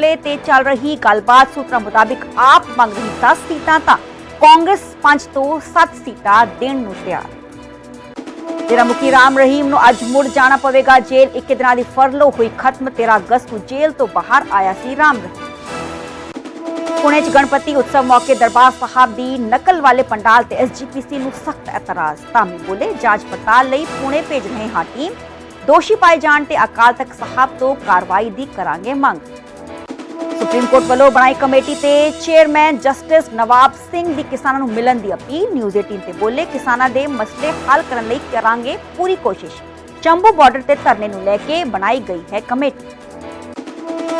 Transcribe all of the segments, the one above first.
ਮਾਮਲੇ ਤੇ ਚੱਲ ਰਹੀ ਗੱਲਬਾਤ ਸੂਤਰਾਂ ਮੁਤਾਬਿਕ ਆਪ ਮੰਗ ਰਹੀ 10 ਸੀਟਾਂ ਤਾਂ ਕਾਂਗਰਸ 5 ਤੋਂ 7 ਸੀਟਾਂ ਦੇਣ ਨੂੰ ਤਿਆਰ। ਤੇਰਾ ਮੁਖੀ ਰਾਮ ਰਹੀਮ ਨੂੰ ਅੱਜ ਮੁੜ ਜਾਣਾ ਪਵੇਗਾ ਜੇਲ੍ਹ। 21 ਦਿਨਾਂ ਦੀ ਫਰਲੋ ਹੋਈ ਖਤਮ। 13 ਅਗਸਤ ਨੂੰ ਜੇਲ੍ਹ ਤੋਂ ਬਾਹਰ ਆਇਆ ਸੀ ਰਾਮ ਰਹੀਮ। ਪੁਣੇ 'ਚ ਗਣਪਤੀ ਉਤਸਵ ਮੌਕੇ ਦਰਬਾਰ ਸਾਹਿਬ ਦੀ ਨਕਲ ਵਾਲੇ ਪੰਡਾਲ ਤੇ ਐਸਜੀਪੀਸੀ ਨੂੰ ਸਖਤ ਇਤਰਾਜ਼। ਧਾਮੀ ਬੋਲੇ ਜਾਂਚ ਪੜਤਾਲ ਲਈ ਪੁਣੇ ਭੇਜ ਰਹੇ ਹਾਂ ਟੀਮ ਦੋਸ਼ੀ ਪਾਏ ਜਾਣ ਤੇ ਅਕਾਲ ਤਖਤ ਸਾਹਿਬ ਤੋਂ ਕਾਰਵਾਈ ਦੀ ਕਰਾਂਗੇ ਮੰਗ। ਸੁਪਰੀਮ ਕੋਰਟ ਵੱਲੋਂ ਬਣਾਈ ਕਮੇਟੀ ਤੇ ਚੇਅਰਮੈਨ ਜਸਟਿਸ ਨਵਾਬ ਸਿੰਘ ਦੀ ਕਿਸਾਨਾਂ ਨੂੰ ਮਿਲਣ ਦੀ ਅਪੀਲ। ਨਿਊਜ਼ 18 ਤੇ ਬੋਲੇ, ਕਿਸਾਨਾਂ ਦੇ ਮਸਲੇ ਹੱਲ ਕਰਨ ਲਈ ਕਰਾਂਗੇ ਪੂਰੀ ਕੋਸ਼ਿਸ਼। ਚੰਬੂ ਬਾਰਡਰ ਤੇ ਧਰਨੇ ਨੂੰ ਲੈ ਕੇ ਬਣਾਈ ਗਈ ਹੈ ਕਮੇਟੀ।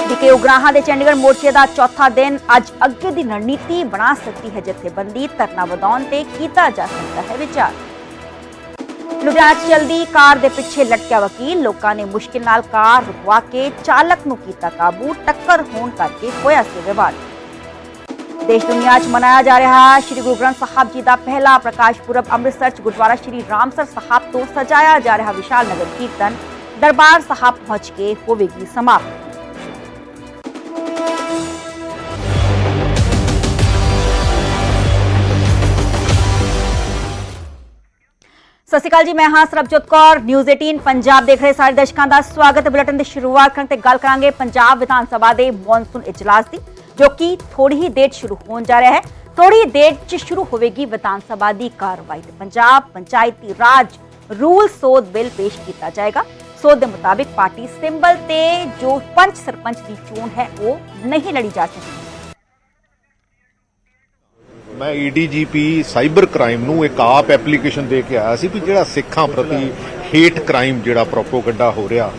ਵਿਕੇ ਉਗਰਾਹਾਂ ਦੇ ਚੰਡੀਗੜ੍ਹ ਮੋਰਚੇ ਦਾ ਚੌਥਾ ਦਿਨ ਅੱਜ ਅੱਗੇ ਦੀ ਰਣਨੀਤੀ ਬਣਾ ਸਕਦੀ ਹੈ, ਜਥੇਬੰਦੀ ਧਰਨਾ ਵਧਾਉਣ ਤੇ ਕੀਤਾ ਜਾ ਸਕਦਾ ਹੈ ਵਿਚਾਰ। ਲੁਧਿਆਣਾ 'ਚ ਚਲਦੀ ਕਾਰ ਦੇ ਪਿੱਛੇ ਲਟਕਿਆ ਵਕੀਲ। ਲੋਕਾਂ ਨੇ ਮੁਸ਼ਕਿਲ ਨਾਲ ਕਾਰ ਰੁਕਵਾ ਕੇ ਚਾਲਕ ਨੂੰ ਕੀਤਾ ਕਾਬੂ। ਟੱਕਰ ਹੋਣ ਕਰਕੇ ਹੋਇਆ ਸੀ ਵਿਵਾਦ। ਦੇਸ਼ ਦੁਨੀਆ 'ਚ ਮਨਾਇਆ ਜਾ ਰਿਹਾ ਸ਼੍ਰੀ ਗੁਰੂ ਗ੍ਰੰਥ ਸਾਹਿਬ ਜੀ ਦਾ ਪਹਿਲਾ ਪ੍ਰਕਾਸ਼ ਪੁਰਬ। ਅੰਮ੍ਰਿਤਸਰ 'ਚ ਗੁਰਦੁਆਰਾ ਸ਼੍ਰੀ ਰਾਮਸਰ ਸਾਹਿਬ ਤੋਂ ਸਜਾਇਆ ਜਾ ਰਿਹਾ ਵਿਸ਼ਾਲ ਨਗਰ ਕੀਰਤਨ। ਦਰਬਾਰ ਸਾਹਿਬ ਪਹੁੰਚ ਕੇ ਹੋਵੇਗੀ ਸਮਾਪਤ। ਸਤਿ ਸ਼੍ਰੀ ਅਕਾਲ ਜੀ, ਮੈਂ ਹਾਂ ਸਰਬਜੋਤ ਕੌਰ। ਨਿਊਜ਼ 18 ਪੰਜਾਬ ਦੇਖ ਰਹੇ ਸਾਰੇ ਦਰਸ਼ਕਾਂ ਦਾ ਸਵਾਗਤ। ਬੁਲੇਟਿਨ ਦੀ ਸ਼ੁਰੂਆਤ ਕਰਨ ਤੇ ਗੱਲ ਕਰਾਂਗੇ ਪੰਜਾਬ ਵਿਧਾਨ ਸਭਾ ਦੇ ਮੌਨਸੂਨ ਇਜਲਾਸ ਦੀ, ਜੋ ਕਿ ਥੋੜੀ ਹੀ ਦੇਰ ਸ਼ੁਰੂ ਹੋਣ ਜਾ ਰਿਹਾ ਹੈ। ਥੋੜੀ ਦੇਰ 'ਚ ਸ਼ੁਰੂ ਹੋਵੇਗੀ ਵਿਧਾਨ ਸਭਾ ਦੀ ਕਾਰਵਾਈ ਤੇ ਪੰਜਾਬ ਪੰਚਾਇਤੀ ਰਾਜ ਰੂਲ ਸੋਧ ਬਿੱਲ ਪੇਸ਼ ਕੀਤਾ ਜਾਏਗਾ। ਸੋਧ ਦੇ ਮੁਤਾਬਿਕ ਪਾਰਟੀ ਸਿੰਬਲ ਤੇ ਜੋ ਪੰਚ ਸਰਪੰਚ ਦੀ ਚੋਣ ਹੈ, ਉਹ ਨਹੀਂ ਲੜੀ ਜਾ ਸਕਦੀ। ਮੈਂ ਈਡੀਜੀਪੀ ਸਾਈਬਰ ਕ੍ਰਾਈਮ ਨੂੰ ਇੱਕ ਆਪ ਐਪਲੀਕੇਸ਼ਨ ਦੇ ਕੇ ਆਇਆ ਸੀ ਵੀ ਜਿਹੜਾ ਸਿੱਖਾਂ ਪ੍ਰਤੀ ਹੇਟ ਕ੍ਰਾਈਮ ਜਿਹੜਾ ਪ੍ਰੋਪੋਗੰਡਾ ਹੋ ਰਿਹਾ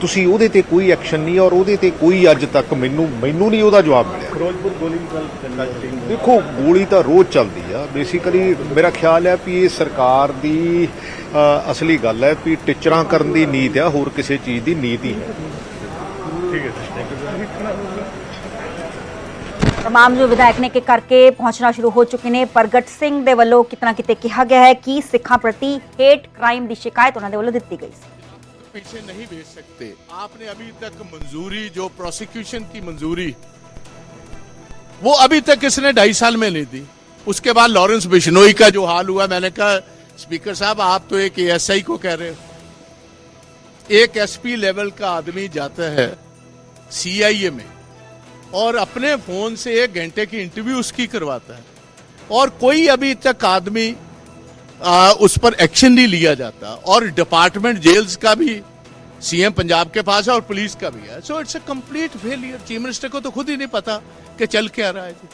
ਤੁਸੀਂ ਉਹਦੇ ਤੇ ਕੋਈ ਐਕਸ਼ਨ ਨਹੀਂ ਔਰ ਉਹਦੇ ਤੇ ਕੋਈ ਅੱਜ ਤੱਕ ਮੈਨੂੰ ਮੈਨੂੰ ਨਹੀਂ ਉਹਦਾ ਜਵਾਬ ਮਿਲਿਆ। ਫਿਰੋਜ਼ਪੁਰ ਗੋਲੀ ਦੀ ਗੱਲ ਚੱਲੀ ਦੇਖੋ ਗੋਲੀ ਤਾਂ ਰੋਜ਼ ਚੱਲਦੀ ਆ। ਬੇਸਿਕਲੀ ਮੇਰਾ ਖਿਆਲ ਹੈ ਵੀ ਇਹ ਸਰਕਾਰ ਦੀ ਅਸਲੀ ਗੱਲ ਹੈ ਵੀ ਟੀਚਰਾਂ ਕਰਨ ਦੀ ਨੀਤ ਆ ਹੋਰ ਕਿਸੇ ਚੀਜ਼ ਦੀ ਨੀਤ ਹੀ ਹੈ ਠੀਕ ਹੈ ਥੈਂਕ ਯੂ ਤਮਾਮ ਜੋ ਵਿਧਾਇਕ ਨੇ ਕਿ ਕਰਕੇ ਪਹੁੰਚਣਾ ਸ਼ੁਰੂ ਹੋ ਚੁੱਕੇ ਨੇ ਪ੍ਰਗਟ ਸਿੰਘ ਦੇ ਵੱਲੋਂ ਕਿਤਨਾ ਕਿਤੇ ਕਿਹਾ ਗਿਆ ਹੈ ਕਿ ਸਿੱਖਾਂ ਪ੍ਰਤੀ ਹੇਟ ਕ੍ਰਾਈਮ ਦੀ ਸ਼ਿਕਾਇਤ ਉਹਨਾਂ ਦੇ ਵੱਲੋਂ ਦਿੱਤੀ ਗਈ ਸੀ पीछे नहीं भेज सकते आपने अभी तक मंजूरी जो प्रोसिक्यूशन की मंजूरी वो अभी तक इसने ढाई साल में नहीं दी उसके बाद लॉरेंस बिश्नोई का जो हाल हुआ मैंने कहा स्पीकर साहब आप तो एक एएसआई को कह रहे हो एक एसपी लेवल का आदमी जाता है सीआईए में और अपने फ़ोन से एक घंटे की इंटरव्यू उसकी करवाता है। और कोई अभी तक आदमी आ, उस पर एक्शन नहीं लिया जाता। और डिपार्टमेंट जेल्स का भी सीएम पंजाब के पास है और पुलिस का भी है। So it's a complete failure chief minister को तो खुद ही नहीं पता कि चल क्या रहा है जी।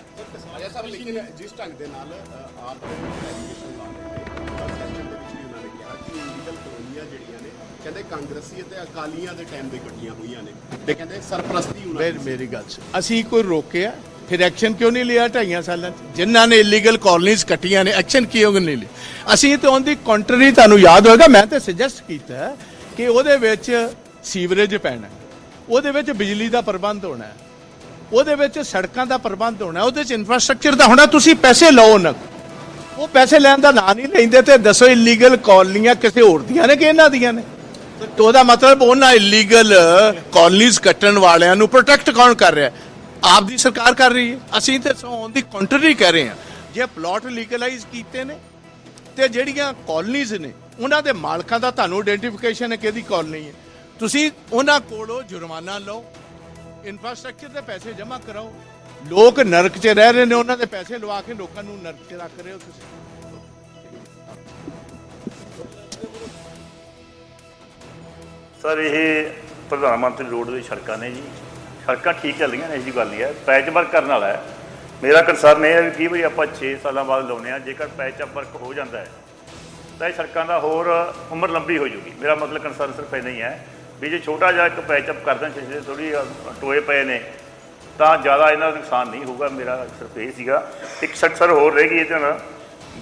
ਕਹਿੰਦੇ ਕਾਂਗਰਸੀ ਅਤੇ ਅਕਾਲੀਆਂ ਦੇ ਟਾਈਮ ਦੇ ਇਕੱਠੀਆਂ ਹੋਈਆਂ ਨੇ। ਤੇ ਕਹਿੰਦੇ ਸਰਪ੍ਰਸਤੀ ਉਹਨਾਂ ਫਿਰ ਮੇਰੀ ਗੱਲ ਅਸੀਂ ਕੋਈ ਰੋਕਿਆ? ਫਿਰ ਐਕਸ਼ਨ ਕਿਉਂ ਨਹੀਂ ਲਿਆ ਢਾਈਆਂ ਸਾਲਾਂ ਚ? ਜਿਨ੍ਹਾਂ ਨੇ ਇਲੀਗਲ ਕਲੋਨੀਆਂ ਕੱਟੀਆਂ ਨੇ ਐਕਸ਼ਨ ਕਿਉਂ ਨਹੀਂ ਲਿਆ? ਅਸੀਂ ਤੇ ਉਹਦੀ ਕੰਟਰੀ ਤੁਹਾਨੂੰ ਯਾਦ ਹੋਏਗਾ ਮੈਂ ਤੇ ਸੁਜੈਸਟ ਕੀਤਾ ਕਿ ਉਹਦੇ ਵਿੱਚ ਸੀਵਰੇਜ ਪੈਣਾ ਉਹਦੇ ਵਿੱਚ ਬਿਜਲੀ ਦਾ ਪ੍ਰਬੰਧ ਹੋਣਾ ਉਹਦੇ ਵਿੱਚ ਸੜਕਾਂ ਦਾ ਪ੍ਰਬੰਧ ਹੋਣਾ ਉਹਦੇ ਵਿੱਚ ਇਨਫਰਾਸਟ੍ਰਕਚਰ ਦਾ ਹੋਣਾ ਤੁਸੀਂ ਪੈਸੇ ਲਓ ਨਾ। ਉਹ ਪੈਸੇ ਲੈਣ ਦਾ ਨਾਂ ਨਹੀਂ ਲੈਂਦੇ ਤੇ ਦੱਸੋ ਇਲੀਗਲ ਕਾਲਨੀਆਂ ਕਿਸੇ ਹੋਰ ਦੀਆਂ ਨੇ ਕਿ ਇਹਨਾਂ ਦੀਆਂ ਨੇ? ਤੇ ਉਹਦਾ ਮਤਲਬ ਉਹਨਾਂ ਇਲੀਗਲ ਕਾਲਨੀਜ਼ ਕੱਟਣ ਵਾਲਿਆਂ ਨੂੰ ਪ੍ਰੋਟੈਕਟ ਕੌਣ ਕਰ ਰਿਹਾ? ਆਪ ਦੀ ਸਰਕਾਰ ਕਰ ਰਹੀ ਹੈ। ਅਸੀਂ ਤੇ ਸੌਂ ਦੀ ਕੰਟਰੀ ਕਹਿ ਰਹੇ ਹਾਂ। ਜੇ ਪਲਾਟ ਲੀਗਲਾਈਜ਼ ਕੀਤੇ ਨੇ, ਤੇ ਜਿਹੜੀਆਂ ਕਾਲਨੀਜ਼ ਨੇ, ਉਹਨਾਂ ਦੇ ਮਾਲਕਾਂ ਦਾ ਤੁਹਾਨੂੰ ਆਇਡੈਂਟੀਫਿਕੇਸ਼ਨ ਹੈ ਕਿਹਦੀ ਕਾਲਨੀ ਹੈ। ਤੁਸੀਂ ਉਹਨਾਂ ਕੋਲੋਂ ਜੁਰਮਾਨਾ ਲਓ ਇਨਫਰਾਸਟ੍ਰਕਚਰ ਦੇ ਪੈਸੇ ਜਮ੍ਹਾਂ ਕਰਾਓ। ਲੋਕ ਨਰਕ 'ਚ ਰਹਿ ਰਹੇ ਨੇ, ਉਹਨਾਂ ਦੇ ਪੈਸੇ ਲਵਾ ਕੇ ਲੋਕਾਂ ਨੂੰ ਨਰਕ 'ਚ ਰੱਖ ਰਹੇ ਹੋ ਤੁਸੀਂ। ਸਰ, ਇਹ ਪ੍ਰਧਾਨ ਮੰਤਰੀ ਰੋਡ ਦੀ ਸੜਕਾਂ ਨੇ ਜੀ। ਸੜਕਾਂ ਠੀਕ ਚੱਲਦੀਆਂ ਨੇ, ਇਹੋ ਜਿਹੀ ਗੱਲ ਨਹੀਂ ਹੈ। ਪੈਚ ਵਰਕ ਕਰਨ ਵਾਲਾ ਹੈ। ਮੇਰਾ ਕੰਸਰਨ ਇਹ ਹੈ ਕਿ ਵੀ ਆਪਾਂ 6 ਸਾਲਾਂ ਬਾਅਦ ਲਾਉਨੇ ਆ ਜੇਕਰ ਪੈਚ ਵਰਕ ਹੋ ਜਾਂਦਾ ਹੈ, ਤਾਂ ਇਹ ਸੜਕਾਂ ਦਾ ਹੋਰ ਉਮਰ ਲੰਬੀ ਹੋ ਜੂਗੀ। ਮੇਰਾ ਮਤਲਬ ਕੰਸਰਨ ਸਿਰਫ ਇਹ ਨਹੀਂ ਹੈ ਵੀ ਜੇ ਛੋਟਾ ਜਿਹਾ ਇੱਕ ਪੈਚ ਅਪ ਕਰ ਦੇਣ ਥੋੜੀ ਟੋਏ ਪਏ ਨੇ, ਤਾਂ ਜ਼ਿਆਦਾ ਇਹਨਾਂ ਦਾ ਨੁਕਸਾਨ ਨਹੀਂ ਹੋਊਗਾ। ਮੇਰਾ ਸਿਰਫ ਇਹ ਸੀਗਾ। ਇੱਕ ਸੜਕ ਸਰ ਹੋਰ ਰਹਿ ਗਈ ਇਹਦੇ ਨਾਲ।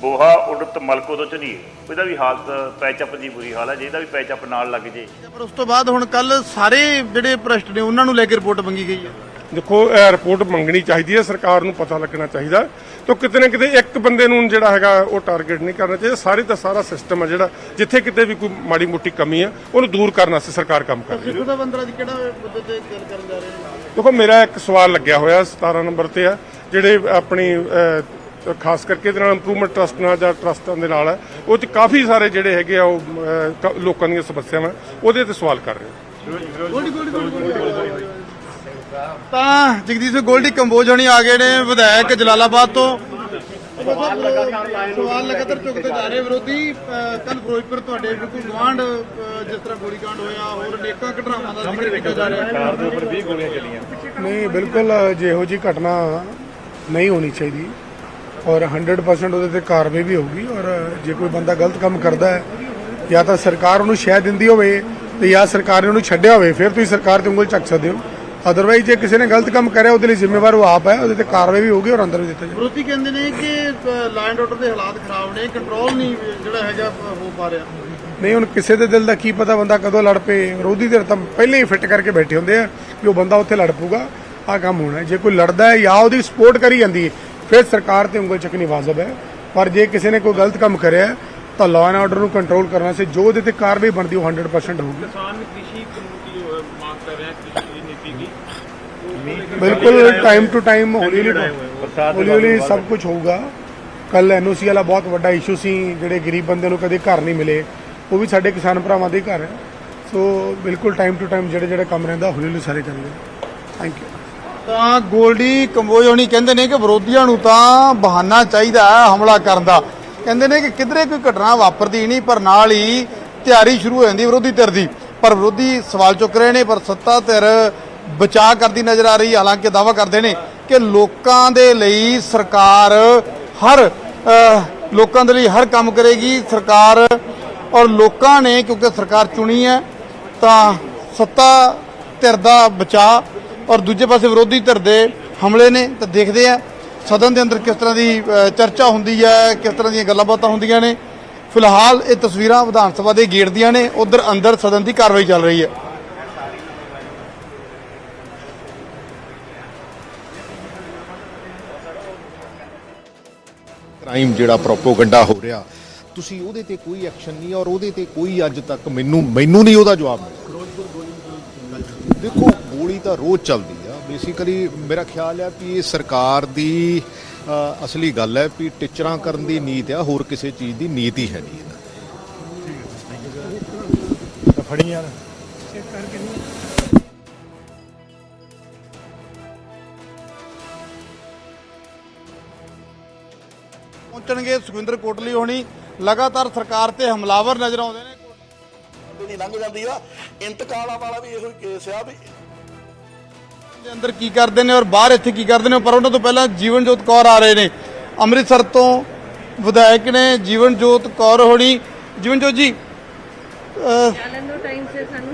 ਬੋਹਾ ਉਡਤ ਮਲਕੋ ਤੋਂ ਚਲੀਏ ਉਹਦਾ ਵੀ ਹਾਲਤ ਪੈਚ ਅਪ ਦੀ ਬੁਰੀ ਹਾਲ ਹੈ। ਜੇ ਇਹਦਾ ਵੀ ਪੈਚ ਅਪ ਨਾਲ ਲੱਗ ਜੇ। ਪਰ ਉਸ ਤੋਂ ਬਾਅਦ ਹੁਣ ਕੱਲ ਸਾਰੇ ਜਿਹੜੇ ਭ੍ਰਸ਼ਟ ਨੇ ਉਹਨਾਂ ਨੂੰ ਲੈ ਕੇ ਰਿਪੋਰਟ ਮੰਗੀ ਗਈ ਹੈ। ਦੇਖੋ ਇਹ ਰਿਪੋਰਟ ਮੰਗਣੀ ਚਾਹੀਦੀ ਹੈ। ਸਰਕਾਰ ਨੂੰ ਪਤਾ ਲੱਗਣਾ ਚਾਹੀਦਾ ਤਾਂ ਕਿਤੇ ਨਾ ਕਿਤੇ ਇੱਕ ਬੰਦੇ ਨੂੰ ਜਿਹੜਾ ਹੈਗਾ ਉਹ ਟਾਰਗੇਟ ਨਹੀਂ ਕਰਨਾ ਚਾਹੀਦਾ। ਸਾਰੇ ਦਾ ਸਾਰਾ ਸਿਸਟਮ ਹੈ ਜਿਹੜਾ ਜਿੱਥੇ ਕਿਤੇ ਵੀ ਕੋਈ ਮਾੜੀ ਮੋਟੀ ਕਮੀ ਹੈ ਉਹਨੂੰ ਦੂਰ ਕਰਨ ਵਾਸਤੇ ਸਰਕਾਰ ਕੰਮ ਕਰ ਰਹੀ ਹੈ। ਸਿੱਖ ਦਾ ਬੰਦਰਾ ਦੀ ਕਿਹੜਾ ਮੁੱਦੇ ਤੇ ਗੱਲ ਕਰਨ ਜਾ ਰਹੇ ਨੇ? ਦੇਖੋ ਮੇਰਾ ਇੱਕ ਸਵਾਲ ਲੱਗਿਆ ਹੋਇਆ 17 ਨੰਬਰ ਤੇ ਆ ਜਿਹੜੇ ਆਪਣੀ ਖਾਸ ਕਰਕੇ ਇਹਦੇ ਨਾਲ ਇੰਪਰੂਵਮੈਂਟ ਟਰਸਟ ਨਾਲ ਜਾਂ ਟਰਸਟਾਂ ਦੇ ਨਾਲ ਹੈ। ਉਹ ਚ ਕਾਫੀ ਸਾਰੇ ਜਿਹੜੇ ਹੈਗੇ ਆ ਉਹ ਲੋਕਾਂ ਦੀਆਂ ਸਮੱਸਿਆਵਾਂ ਉਹਦੇ ਤੇ ਸਵਾਲ ਕਰ ਰਹੇ ਹਾਂ। ਤਾਂ ਜਗਦੀਸ਼ ਸਿੰਘ ਗੋਲਡੀ ਕੰਬੋਜ ਹੋਣੀ ਆ ਗਏ ਨੇ ਵਿਧਾਇਕ ਜਲਾਲਾਬਾਦ ਤੋਂ। ਸਵਾਲ ਲਗਾਤਾਰ ਚੁੱਕਦੇ ਜਾ ਰਹੇ ਵਿਰੋਧੀ। ਕੱਲ ਫਿਰੋਜ਼ਪੁਰ ਤੁਹਾਡੇ ਬਿਲਕੁਲ ਗਵਾਂਢ ਜਿਸ ਤਰ੍ਹਾਂ ਗੋਲੀकांड ਹੋਇਆ ਹੋਰ ਅਨੇਕਾਂ ਘਟਨਾਵਾਂ ਦਾ ਜ਼ਿਕਰ ਕੀਤਾ ਜਾ ਰਿਹਾ ਹੈ। ਨਹੀਂ ਬਿਲਕੁਲ ਜਿਹੋ ਜੀ ਘਟਨਾ ਨਹੀਂ ਹੋਣੀ ਚਾਹੀਦੀ। ਔਰ 100% ਉਹਦੇ ਤੇ ਕਾਰਵਾਈ ਵੀ ਹੋਊਗੀ ਔਰ ਜੇ ਕੋਈ ਬੰਦਾ ਗਲਤ ਕੰਮ ਕਰਦਾ ਹੈ ਜਾਂ ਤਾਂ ਸਰਕਾਰ ਉਹਨੂੰ ਸ਼ਹਿ ਦਿੰਦੀ ਹੋਵੇ ਤੇ ਜਾਂ ਸਰਕਾਰ ਨੇ ਉਹਨੂੰ ਛੱਡਿਆ ਹੋਵੇ ਫਿਰ ਤੁਸੀਂ ਸਰਕਾਰ ਤੇ ਉਂਗਲ ਚੱਕ ਸਕਦੇ ਹੋ। ਅਦਰਵਾਈਜ਼ ਜੇ ਕਿਸੇ ਨੇ ਗਲਤ ਕੰਮ ਕਰਿਆ ਉਹਦੇ ਲਈ ਜ਼ਿੰਮੇਵਾਰ ਉਹ ਆਪ ਹੈ ਉਹਦੇ ਤੇ ਕਾਰਵਾਈ ਵੀ ਹੋਊਗੀ ਔਰ ਅੰਦਰ ਵੀ ਦਿੱਤਾ ਜਾਊਗਾ। ਵਿਰੋਧੀ ਕਹਿੰਦੇ ਨੇ ਕਿ ਲਾਈਨ ਆਰਡਰ ਦੇ ਹਾਲਾਤ ਖਰਾਬ ਨੇ ਕੰਟਰੋਲ ਨਹੀਂ ਜਿਹੜਾ ਹੈਗਾ ਹੋ ਪਾ ਰਿਹਾ। ਨਹੀਂ ਹੁਣ ਕਿਸੇ ਦੇ ਦਿਲ ਦਾ ਕੀ ਪਤਾ ਬੰਦਾ ਕਦੋਂ ਲੜ ਪਏ। ਵਿਰੋਧੀ ਧਿਰ ਤਾਂ ਪਹਿਲੇ ਹੀ ਫਿੱਟ ਕਰਕੇ ਬੈਠੇ ਹੁੰਦੇ ਆ ਕਿ ਉਹ ਬੰਦਾ ਉੱਥੇ ਲੜ ਪਊਗਾ। ਆ ਕੰਮ ਹੋਣਾ। ਜੇ ਕੋਈ ਲੜਦਾ ਹੈ ਜਾਂ ਉਹਦੀ ਸਪੋਰਟ ਕਰੀ ਜਾਂਦੀ ਹੈ ਫਿਰ ਸਰਕਾਰ ਤੇ ਉਂਗਲ ਚੱਕਣੀ ਵਾਜਬ ਹੈ। ਪਰ ਜੇ ਕਿਸੇ ਨੇ ਕੋਈ ਗਲਤ ਕੰਮ ਕਰਿਆ ਤਾਂ ਲਾਅ ਐਂਡ ਆਰਡਰ ਨੂੰ ਕੰਟਰੋਲ ਕਰਨਾ ਸੀ ਜੋ ਉਹਦੇ ਤੇ ਕਾਰਵਾਈ ਬਣਦੀ ਉਹ 100% ਹੋਊਗੀ। ਬਿਲਕੁਲ ਟਾਈਮ ਟੂ ਟਾਈਮ ਹੌਲੀ ਹੌਲੀ ਹੌਲੀ ਸਭ ਕੁਝ ਹੋਊਗਾ। ਕੱਲ ਐਨਓਸੀ ਵਾਲਾ ਬਹੁਤ ਵੱਡਾ ਇਸ਼ੂ ਸੀ ਜਿਹੜੇ ਗਰੀਬ ਬੰਦੇ ਨੂੰ ਕਦੇ ਘਰ ਨਹੀਂ ਮਿਲੇ। ਉਹ ਵੀ ਸਾਡੇ ਕਿਸਾਨ ਭਰਾਵਾਂ ਦੇ ਘਰ ਹੈ। ਸੋ ਬਿਲਕੁਲ ਟਾਈਮ ਟੂ ਟਾਈਮ ਜਿਹੜੇ ਜਿਹੜੇ ਕੰਮ ਰਹਿੰਦਾ ਹੌਲੀ ਹੌਲੀ ਸਾਰੇ ਕਰਾਂਗੇ ਥੈਂਕ ਯੂ ਤਾਂ ਗੋਲਡੀ ਕੰਬੋਜ ਹੋਣੀ ਕਹਿੰਦੇ ਨੇ ਕਿ ਵਿਰੋਧੀਆਂ ਨੂੰ ਤਾਂ ਬਹਾਨਾ ਚਾਹੀਦਾ ਹੈ ਹਮਲਾ ਕਰਨ ਦਾ। ਕਹਿੰਦੇ ਨੇ ਕਿ ਕਿਧਰੇ ਕੋਈ ਘਟਨਾ ਵਾਪਰਦੀ ਨਹੀਂ, ਪਰ ਨਾਲ ਹੀ ਤਿਆਰੀ ਸ਼ੁਰੂ ਹੋ ਜਾਂਦੀ ਵਿਰੋਧੀ ਧਿਰ ਦੀ। ਪਰ ਵਿਰੋਧੀ ਸਵਾਲ ਚੁੱਕ ਰਹੇ ਨੇ, ਪਰ ਸੱਤਾ ਧਿਰ ਬਚਾਅ ਕਰਦੀ ਨਜ਼ਰ ਆ ਰਹੀ ਹਾਲਾਂਕਿ ਦਾਵਾ ਕਰਦੇ ਨੇ ਕਿ ਲੋਕਾਂ ਦੇ ਲਈ ਸਰਕਾਰ ਹਰ ਲੋਕਾਂ ਦੇ ਲਈ ਹਰ ਕੰਮ ਕਰੇਗੀ। ਸਰਕਾਰ ਔਰ ਲੋਕਾਂ ਨੇ ਕਿਉਂਕਿ ਸਰਕਾਰ ਚੁਣੀ ਹੈ, ਤਾਂ ਸੱਤਾ ਧਿਰ ਦਾ ਬਚਾਅ ਔਰ ਦੂਜੇ ਪਾਸੇ ਵਿਰੋਧੀ ਧਿਰ ਦੇ ਹਮਲੇ ਨੇ, ਤਾਂ ਦੇਖਦੇ ਆ ਸਦਨ ਦੇ ਅੰਦਰ ਕਿਸ ਤਰ੍ਹਾਂ ਦੀ ਚਰਚਾ ਹੁੰਦੀ ਹੈ ਕਿਸ ਤਰ੍ਹਾਂ ਦੀਆਂ ਗੱਲਾਂ ਬਾਤਾਂ ਹੁੰਦੀਆਂ ਨੇ। ਫਿਲਹਾਲ ਇਹ ਤਸਵੀਰਾਂ ਵਿਧਾਨ ਸਭਾ ਦੇ ਗੇਟ ਦੀਆਂ ਨੇ, ਉਧਰ ਅੰਦਰ ਸਦਨ ਦੀ ਕਾਰਵਾਈ ਚੱਲ ਰਹੀ ਹੈ। ਕ੍ਰਾਈਮ ਜਿਹੜਾ ਪ੍ਰੋਪੋਗੰਡਾ ਹੋ ਰਿਹਾ, ਤੁਸੀਂ ਉਹਦੇ ਤੇ ਕੋਈ ਐਕਸ਼ਨ ਨਹੀਂ, ਔਰ ਉਹਦੇ ਤੇ ਕੋਈ ਅੱਜ ਤੱਕ ਮੈਨੂੰ ਮੈਨੂੰ ਨਹੀਂ ਉਹਦਾ ਜਵਾਬ ਮਿਲਿਆ। ਦੇਖੋ ਗੋਲੀ ਤਾਂ ਰੋਜ਼ ਚੱਲਦੀ ਆ। ਬੇਸਿਕਲੀ ਮੇਰਾ ਖਿਆਲ ਹੈ ਕਿ ਇਹ ਸਰਕਾਰ ਦੀ ਅਸਲੀ ਗੱਲ ਹੈ ਕਿ ਟੀਚਰਾਂ ਕਰਨ ਦੀ ਨੀਤ ਆ ਹੋਰ ਕਿਸੇ ਚੀਜ਼ ਦੀ ਨੀਤ ਹੀ ਹੈ ਨਹੀਂ ਇਹਨਾਂ ਪਹੁੰਚਣਗੇ ਸੁਖਵਿੰਦਰ ਕੋਟਲੀ ਹੋਣੀ। ਲਗਾਤਾਰ ਸਰਕਾਰ ਤੇ ਹਮਲਾਵਰ ਨਜ਼ਰ ਆਉਂਦੇ ਨੇ। ਜਿਹੜੀ ਲੰਘ ਜਾਂਦੀ ਆ। ਇੰਤਕਾਲਾਂ ਵਾਲਾ ਵੀ ਇਹੋ ਹੀ ਕੇਸ ਆ ਵੀ ਦੇ ਅੰਦਰ ਕੀ ਕਰਦੇ ਨੇ ਔਰ ਬਾਹਰ ਇੱਥੇ ਕੀ ਕਰਦੇ ਨੇ, ਪਰ ਉਹਨਾਂ ਤੋਂ ਪਹਿਲਾਂ ਜੀਵਨਜੋਤ ਕੌਰ ਆ ਰਹੇ ਨੇ। ਅੰਮ੍ਰਿਤਸਰ ਤੋਂ ਵਿਧਾਇਕ ਨੇ ਜੀਵਨਜੋਤ ਕੌਰ ਹੋਣੀ। ਜੀਵਨਜੋਤ ਜੀ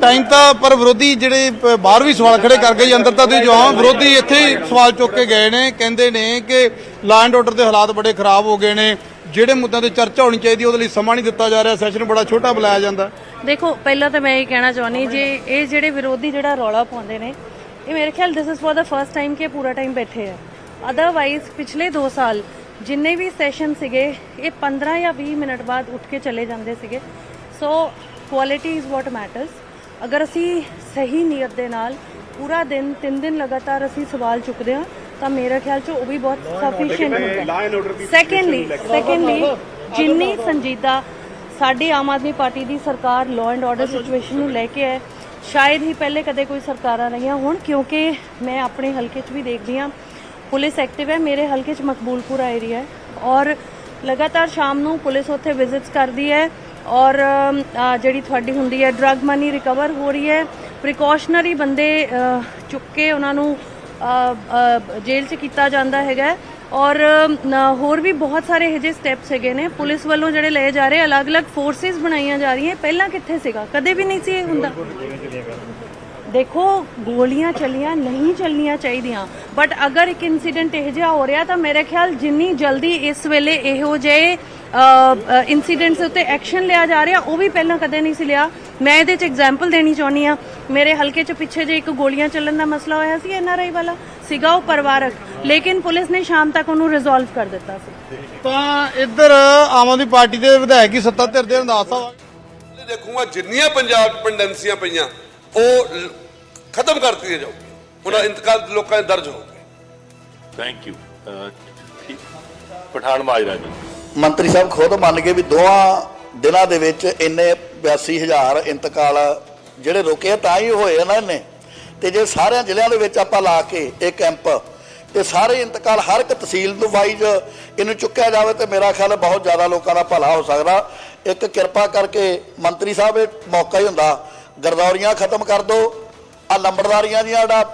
ਟਾਈਮ ਤਾਂ ਪਰ ਵਿਰੋਧੀ ਜਿਹੜੇ ਬਾਹਰ ਵੀ ਸਵਾਲ ਖੜੇ ਕਰ ਗਏ ਅੰਦਰ ਤਾਂ ਤੁਸੀਂ ਜੋ ਵਿਰੋਧੀ ਇੱਥੇ ਸਵਾਲ ਚੁੱਕ ਕੇ ਗਏ ਨੇ, ਕਹਿੰਦੇ ਨੇ ਕਿ ਲਾਅ ਐਂਡ ਆਰਡਰ ਦੇ ਹਾਲਾਤ ਬੜੇ ਖਰਾਬ ਹੋ ਗਏ ਨੇ। ਜਿਹੜੇ ਮੁੱਦਿਆਂ ਤੇ ਚਰਚਾ ਹੋਣੀ ਚਾਹੀਦੀ, ਉਹਦੇ ਲਈ ਸਮਾਂ ਨਹੀਂ ਦਿੱਤਾ ਜਾ ਰਿਹਾ ਸੈਸ਼ਨ ਬੜਾ ਛੋਟਾ ਬੁਲਾਇਆ ਜਾਂਦਾ। ਦੇਖੋ, ਪਹਿਲਾਂ ਤਾਂ ਮੈਂ ਇਹ ਕਹਿਣਾ ਚਾਹੁੰਦੀ ਜੇ, ਇਹ ਜਿਹੜੇ ਵਿਰੋਧੀ ਜਿਹੜਾ ਰੌਲਾ ਪਾਉਂਦੇ ਨੇ ਇਹ ਮੇਰੇ ਖਿਆਲ this is for the first time ਕਿ ਇਹ ਪੂਰਾ ਟਾਈਮ ਬੈਠੇ ਆ ਅਦਰਵਾਈਜ਼ ਪਿਛਲੇ 2 ਸਾਲ ਜਿੰਨੇ ਵੀ ਸੈਸ਼ਨ ਸੀਗੇ ਇਹ 15 ਜਾਂ 20 ਮਿੰਟ ਬਾਅਦ ਉੱਠ ਕੇ ਚਲੇ ਜਾਂਦੇ ਸੀਗੇ so quality is what matters ਅਗਰ ਅਸੀਂ ਸਹੀ ਨੀਅਤ ਦੇ ਨਾਲ ਪੂਰਾ ਦਿਨ 3 ਦਿਨ ਲਗਾਤਾਰ ਅਸੀਂ ਸਵਾਲ ਚੁੱਕਦੇ ਹਾਂ ਤਾਂ ਮੇਰੇ ਖਿਆਲ ਚ ਉਹ ਵੀ ਬਹੁਤ ਸਫੀਸ਼ੀਐਂਟ ਹੁੰਦਾ ਹੈ ਸੈਕੰਡਲੀ ਸੈਕੰਡਲੀ ਜਿੰਨੀ ਸੰਜੀਦਾ ਸਾਡੀ ਆਮ ਆਦਮੀ ਪਾਰਟੀ ਦੀ ਸਰਕਾਰ ਲਾਅ ਐਂਡ ਆਰਡਰ ਸਿਚੁਏਸ਼ਨ ਨੂੰ ਲੈ ਕੇ ਹੈ ਸ਼ਾਇਦ ਹੀ ਪਹਿਲੇ ਕਦੇ ਕੋਈ ਸਰਕਾਰਾਂ ਰਹੀਆਂ ਹੋਣ, ਕਿਉਂਕਿ ਮੈਂ ਆਪਣੇ ਹਲਕੇ 'ਚ ਵੀ ਦੇਖਦੀ ਹਾਂ, ਪੁਲਿਸ ਐਕਟਿਵ ਹੈ, ਮੇਰੇ ਹਲਕੇ 'ਚ ਮਕਬੂਲਪੁਰਾ ਏਰੀਆ ਹੈ ਔਰ ਲਗਾਤਾਰ ਸ਼ਾਮ ਨੂੰ ਪੁਲਿਸ ਉੱਥੇ ਵਿਜ਼ਿਟਸ ਕਰਦੀ ਹੈ ਔਰ ਜਿਹੜੀ ਤੁਹਾਡੀ ਹੁੰਦੀ ਹੈ ਡਰੱਗ ਮਨੀ ਰਿਕਵਰ ਹੋ ਰਹੀ ਹੈ ਪ੍ਰੀਕਾਸ਼ਨਰੀ ਬੰਦੇ ਚੁੱਕ ਕੇ ਉਹਨਾਂ ਨੂੰ ਜੇਲ੍ਹ 'ਚ ਕੀਤਾ ਜਾਂਦਾ ਹੈਗਾ ਔਰ ਹੋਰ ਵੀ ਬਹੁਤ ਸਾਰੇ ਇਹੋ ਜਿਹੇ ਸਟੈਪਸ ਹੈਗੇ ਨੇ। ਪੁਲਿਸ ਵੱਲੋਂ ਜਿਹੜੇ ਲਏ ਜਾ ਰਹੇ, ਅਲੱਗ-ਅਲੱਗ ਫੋਰਸਿਸ ਬਣਾਈਆਂ ਜਾ ਰਹੀਆਂ। ਪਹਿਲਾਂ ਕਿੱਥੇ ਸੀਗਾ? ਕਦੇ ਵੀ ਨਹੀਂ ਸੀ ਇਹ ਹੁੰਦਾ। ਦੇਖੋ, ਗੋਲੀਆਂ ਚੱਲੀਆਂ, ਨਹੀਂ ਚੱਲਣੀਆਂ ਚਾਹੀਦੀਆਂ। ਬਟ ਅਗਰ ਇੱਕ ਇਨਸੀਡੈਂਟ ਇਹ ਜਿਹਾ ਹੋ ਰਿਹਾ, ਤਾਂ ਮੇਰੇ ਖਿਆਲ ਜਿੰਨੀ ਜਲਦੀ ਇਸ ਵੇਲੇ ਇਹੋ ਜਿਹੇ ਇਨਸੀਡੈਂਟਸ ਉੱਤੇ ਐਕਸ਼ਨ ਲਿਆ ਜਾ ਰਿਹਾ, ਉਹ ਵੀ ਪਹਿਲਾਂ ਕਦੇ ਨਹੀਂ ਸੀ ਲਿਆ। ਮੈਂ ਇਹਦੇ 'ਚ ਐਗਜ਼ਾਮਪਲ ਦੇਣੀ ਚਾਹੁੰਦੀ ਆ ਮੇਰੇ ਹਲਕੇ 'ਚ ਪਿੱਛੇ ਜੇ ਇੱਕ ਗੋਲੀਆਂ ਚੱਲਣ ਦਾ ਮਸਲਾ ਹੋਇਆ ਸੀ ਐਨਆਰਆਈ ਵਾਲਾ, ਸੀਗਾ ਉਹ ਪਰਿਵਾਰਕ। ਲੇਕਿਨ ਪੁਲਿਸ ਨੇ ਸ਼ਾਮ ਤੱਕ ਉਹਨੂੰ ਰਿਜ਼ੋਲਵ ਕਰ ਦਿੱਤਾ ਸੀ। ਤਾਂ ਇੱਧਰ ਆਮ ਆਦਮੀ ਪਾਰਟੀ ਦੇ ਵਿਧਾਇਕ ਹੀ ਸੱਤਾ ਧਿਰ ਦੇ ਰੰਦਾਸ ਸਾਹਿਬ ਦੇਖੂਗਾ ਜਿੰਨੀਆਂ ਪੰਜਾਬ 'ਚ ਪੈਂਡੈਂਸੀਆਂ ਪਈਆਂ ਉਹ ਖਤਮ ਕਰਤੀਆਂ ਜਾਊਗੀਆਂ। ਉਹਨਾਂ ਇੰਤਕਾਲ ਲੋਕਾਂ ਦੇ ਦਰਜ ਹੋ ਗਏ। ਥੈਂਕ ਯੂ ਪਠਾਨ ਮਾਜਰਾ ਜੀ। ਮੰਤਰੀ ਸਾਹਿਬ ਖੁਦ ਮੰਨ ਗਏ ਵੀ ਦੋਵਾਂ ਦਿਨਾਂ ਦੇ ਵਿੱਚ ਇੰਨੇ 82000 ਇੰਤਕਾਲ ਜਿਹੜੇ ਰੁਕੇ ਤਾਂ ਹੀ ਹੋਏ ਨਾ ਇਹਨੇ ਤੇ ਜੇ ਸਾਰਿਆਂ ਜ਼ਿਲ੍ਹਿਆਂ ਦੇ ਵਿੱਚ ਆਪਾਂ ਲਾ ਕੇ ਇਹ ਕੈਂਪ ਤੇ ਸਾਰੇ ਇੰਤਕਾਲ ਹਰ ਇੱਕ ਤਹਿਸੀਲ ਨੂੰ ਵਾਈਜ਼ ਇਹਨੂੰ ਚੁੱਕਿਆ ਜਾਵੇ ਤੇ ਮੇਰਾ ਖਿਆਲ ਬਹੁਤ ਜ਼ਿਆਦਾ ਲੋਕਾਂ ਦਾ ਭਲਾ ਹੋ ਸਕਦਾ। ਇੱਕ ਕਿਰਪਾ ਕਰਕੇ ਮੰਤਰੀ ਸਾਹਿਬ, ਇਹ ਮੌਕਾ ਹੀ ਹੁੰਦਾ। ਗਰਦੌਰੀਆਂ ਖਤਮ ਕਰ ਦਿਓ। ਆ ਲੰਬੜਦਾਰੀਆਂ ਦੀਆਂ ਜਿਹੜਾ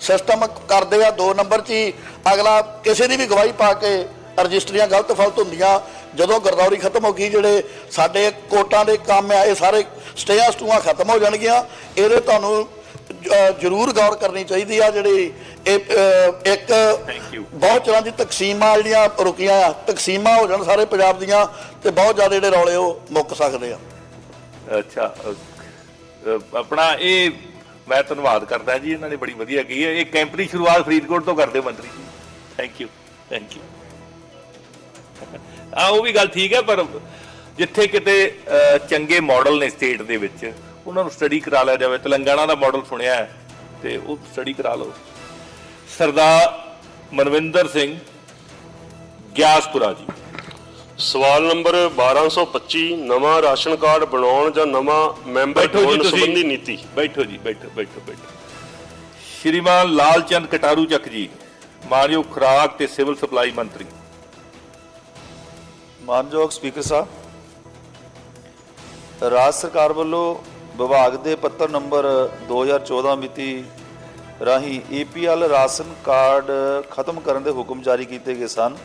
ਸਿਸਟਮ ਕਰਦੇ ਆ, ਦੋ ਨੰਬਰ 'ਚ ਹੀ ਅਗਲਾ ਕਿਸੇ ਦੀ ਵੀ ਗਵਾਹੀ ਪਾ ਕੇ ਰਜਿਸਟਰੀਆਂ ਗਲਤ ਫਲਤ ਹੁੰਦੀਆਂ। ਜਦੋਂ ਗਰਦੌਰੀ ਖਤਮ ਹੋ ਗਈ, ਜਿਹੜੇ ਸਾਡੇ ਕੋਟਾਂ ਦੇ ਕੰਮ ਆ, ਇਹ ਸਾਰੇ ਸਟੇਆਂ ਸਟੂਆਂ ਖਤਮ ਹੋ ਜਾਣਗੀਆਂ। ਇਹਦੇ ਤੁਹਾਨੂੰ ਜ਼ਰੂਰ ਗੌਰ ਕਰਨੀ ਚਾਹੀਦੀ ਆ ਜਿਹੜੀ ਇੱਕ. ਬਹੁਤ ਤਰ੍ਹਾਂ ਦੀ ਤਕਸੀਮਾਂ ਜਿਹੜੀਆਂ ਰੁਕੀਆਂ ਆ ਤਕਸੀਮਾਂ ਹੋ ਜਾਣ ਸਾਰੇ ਪੰਜਾਬ ਦੀਆਂ ਤੇ ਬਹੁਤ ਜ਼ਿਆਦਾ ਜਿਹੜੇ ਰੌਲੇ ਉਹ ਮੁੱਕ ਸਕਦੇ ਆ। ਅੱਛਾ ਆਪਣਾ ਇਹ ਮੈਂ ਧੰਨਵਾਦ ਕਰਦਾ ਜੀ ਇਹਨਾਂ ਨੇ ਬੜੀ ਵਧੀਆ ਕਹੀ ਹੈ। ਇਹ ਕੈਂਪ ਦੀ ਸ਼ੁਰੂਆਤ ਫਰੀਦਕੋਟ ਤੋਂ ਕਰਦੇ ਮੰਤਰੀ ਜੀ। ਥੈਂਕ ਯੂ ਥੈਂਕ ਯੂ ਆ ਉਹ ਵੀ ਗੱਲ ਠੀਕ ਹੈ ਪਰ ਜਿੱਥੇ ਕਿਤੇ ਚੰਗੇ ਮਾਡਲ ਨੇ ਸਟੇਟ ਦੇ ਵਿੱਚ ਉਹਨਾਂ ਨੂੰ ਸਟੱਡੀ ਕਰਾ ਲਿਆ ਜਾਵੇ। ਤੇਲੰਗਾਨਾ ਦਾ ਮਾਡਲ ਸੁਣਿਆ ਹੈ। ਤੇ ਉਹ ਸਟੱਡੀ ਕਰਾ ਲਓ। ਸਰਦਾਰ ਮਨਵਿੰਦਰ ਸਿੰਘ ਗਿਆਸਪੁਰਾ ਜੀ। ਸਵਾਲ ਨੰਬਰ 1225 ਨਵਾਂ ਰਾਸ਼ਨ ਕਾਰਡ ਬਣਾਉਣ ਜਾਂ ਨਵਾਂ ਮੈਂਬਰ ਤੁਸੀਂ। ਸੰਬੰਧੀ ਨੀਤੀ। ਬੈਠੋ ਜੀ ਬੈਠੋ ਬੈਠੋ ਬੈਠੋ। ਸ਼੍ਰੀਮਾਨ ਲਾਲ ਚੰਦ ਕਟਾਰੂ ਚੱਕ ਜੀ ਮਾਨਯੋਗ ਖੁਰਾਕ ਤੇ ਸਿਵਲ ਸਪਲਾਈ ਮੰਤਰੀ। ਮਾਨਯੋਗ ਸਪੀਕਰ ਸਾਹਿਬ ਰਾਜ ਸਰਕਾਰ ਵੱਲੋਂ ਵਿਭਾਗ ਦੇ ਪੱਤਰ ਨੰਬਰ 2014 ਮਿਤੀ ਰਾਹੀਂ ਏਪੀਐਲ ਰਾਸ਼ਨ ਕਾਰਡ ਖਤਮ ਕਰਨ ਦੇ ਹੁਕਮ ਜਾਰੀ ਕੀਤੇ ਗਏ ਸਨ।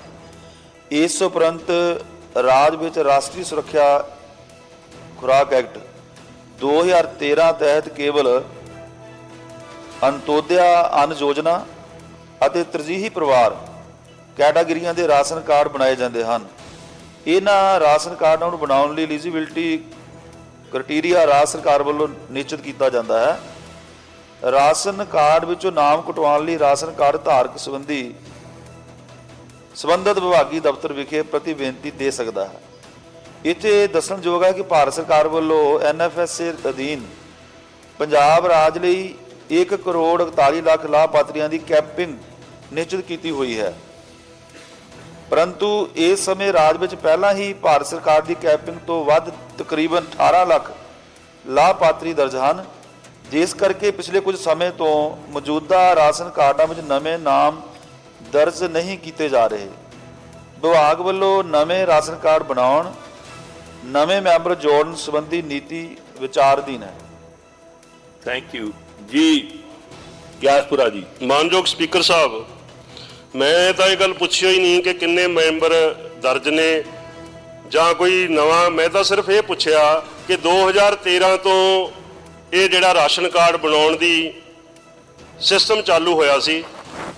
ਇਸ ਉਪਰੰਤ ਰਾਜ ਵਿੱਚ ਰਾਸ਼ਟਰੀ ਸੁਰੱਖਿਆ ਖੁਰਾਕ ਐਕਟ 2013 ਤਹਿਤ ਕੇਵਲ ਅੰਤੋਦਿਆ ਅੰਨ ਯੋਜਨਾ ਅਤੇ ਤਰਜੀਹੀ ਪਰਿਵਾਰ ਕੈਟਾਗਰੀਆਂ ਦੇ ਰਾਸ਼ਨ ਕਾਰਡ ਬਣਾਏ ਜਾਂਦੇ ਹਨ। ਇਹਨਾਂ ਰਾਸ਼ਨ ਕਾਰਡਾਂ ਨੂੰ ਬਣਾਉਣ ਲਈ ਐਲੀਜੀਬਿਲਟੀ ਕ੍ਰਾਈਟੇਰੀਆ ਰਾਜ ਸਰਕਾਰ ਵੱਲੋਂ ਨਿਸ਼ਚਿਤ ਕੀਤਾ ਜਾਂਦਾ ਹੈ। ਰਾਸ਼ਨ ਕਾਰਡ ਵਿੱਚੋਂ ਨਾਮ ਕਟਵਾਉਣ ਲਈ ਰਾਸ਼ਨ ਕਾਰਡ ਧਾਰਕ ਸੰਬੰਧੀ ਸੰਬੰਧਤ ਵਿਭਾਗੀ ਦਫ਼ਤਰ ਵਿਖੇ ਪ੍ਰਤੀ ਬੇਨਤੀ ਦੇ ਸਕਦਾ ਹੈ। ਇੱਥੇ ਦੱਸਣਯੋਗ ਹੈ ਕਿ ਭਾਰਤ ਸਰਕਾਰ ਵੱਲੋਂ ਐਨਐਫਐਸਏ ਅਧੀਨ ਪੰਜਾਬ ਰਾਜ ਲਈ 1 ਕਰੋੜ 41 ਲੱਖ ਲਾਭਪਾਤਰੀਆਂ ਦੀ ਕੈਂਪਿੰਗ ਨਿਸ਼ਚਿਤ ਕੀਤੀ ਹੋਈ ਹੈ। ਪਰੰਤੂ ਇਸ ਸਮੇਂ ਰਾਜ ਵਿੱਚ ਪਹਿਲਾਂ ਹੀ ਭਾਰਤ ਸਰਕਾਰ ਦੀ ਕੈਂਪਿੰਗ ਤੋਂ ਵੱਧ ਤਕਰੀਬਨ 18 ਲੱਖ ਲਾਭਪਾਤਰੀ ਦਰਜ ਹਨ, ਜਿਸ ਕਰਕੇ ਪਿਛਲੇ ਕੁਝ ਸਮੇਂ ਤੋਂ ਮੌਜੂਦਾ ਰਾਸ਼ਨ ਕਾਰਡਾਂ ਵਿੱਚ ਨਵੇਂ ਨਾਮ ਦਰਜ ਨਹੀਂ ਕੀਤੇ ਜਾ ਰਹੇ। ਵਿਭਾਗ ਵੱਲੋਂ ਨਵੇਂ ਰਾਸ਼ਨ ਕਾਰਡ ਬਣਾਉਣ, ਨਵੇਂ ਮੈਂਬਰ ਜੋੜਨ ਸੰਬੰਧੀ ਨੀਤੀ ਵਿਚਾਰਧੀਨ ਹੈ। ਥੈਂਕ ਯੂ ਜੀ, ਗਿਆਸਪੁਰਾ ਜੀ। ਮਾਨਯੋਗ ਸਪੀਕਰ ਸਾਹਿਬ ਮੈਂ ਤਾਂ ਇਹ ਗੱਲ ਪੁੱਛਿਆ ਹੀ ਨਹੀਂ ਕਿ ਕਿੰਨੇ ਮੈਂਬਰ ਦਰਜ ਨੇ ਜਾਂ ਕੋਈ ਨਵਾਂ, ਮੈਂ ਤਾਂ ਸਿਰਫ ਇਹ ਪੁੱਛਿਆ ਕਿ 2013 ਤੋਂ ਇਹ ਜਿਹੜਾ ਰਾਸ਼ਨ ਕਾਰਡ ਬਣਾਉਣ ਦੀ ਸਿਸਟਮ ਚਾਲੂ ਹੋਇਆ ਸੀ,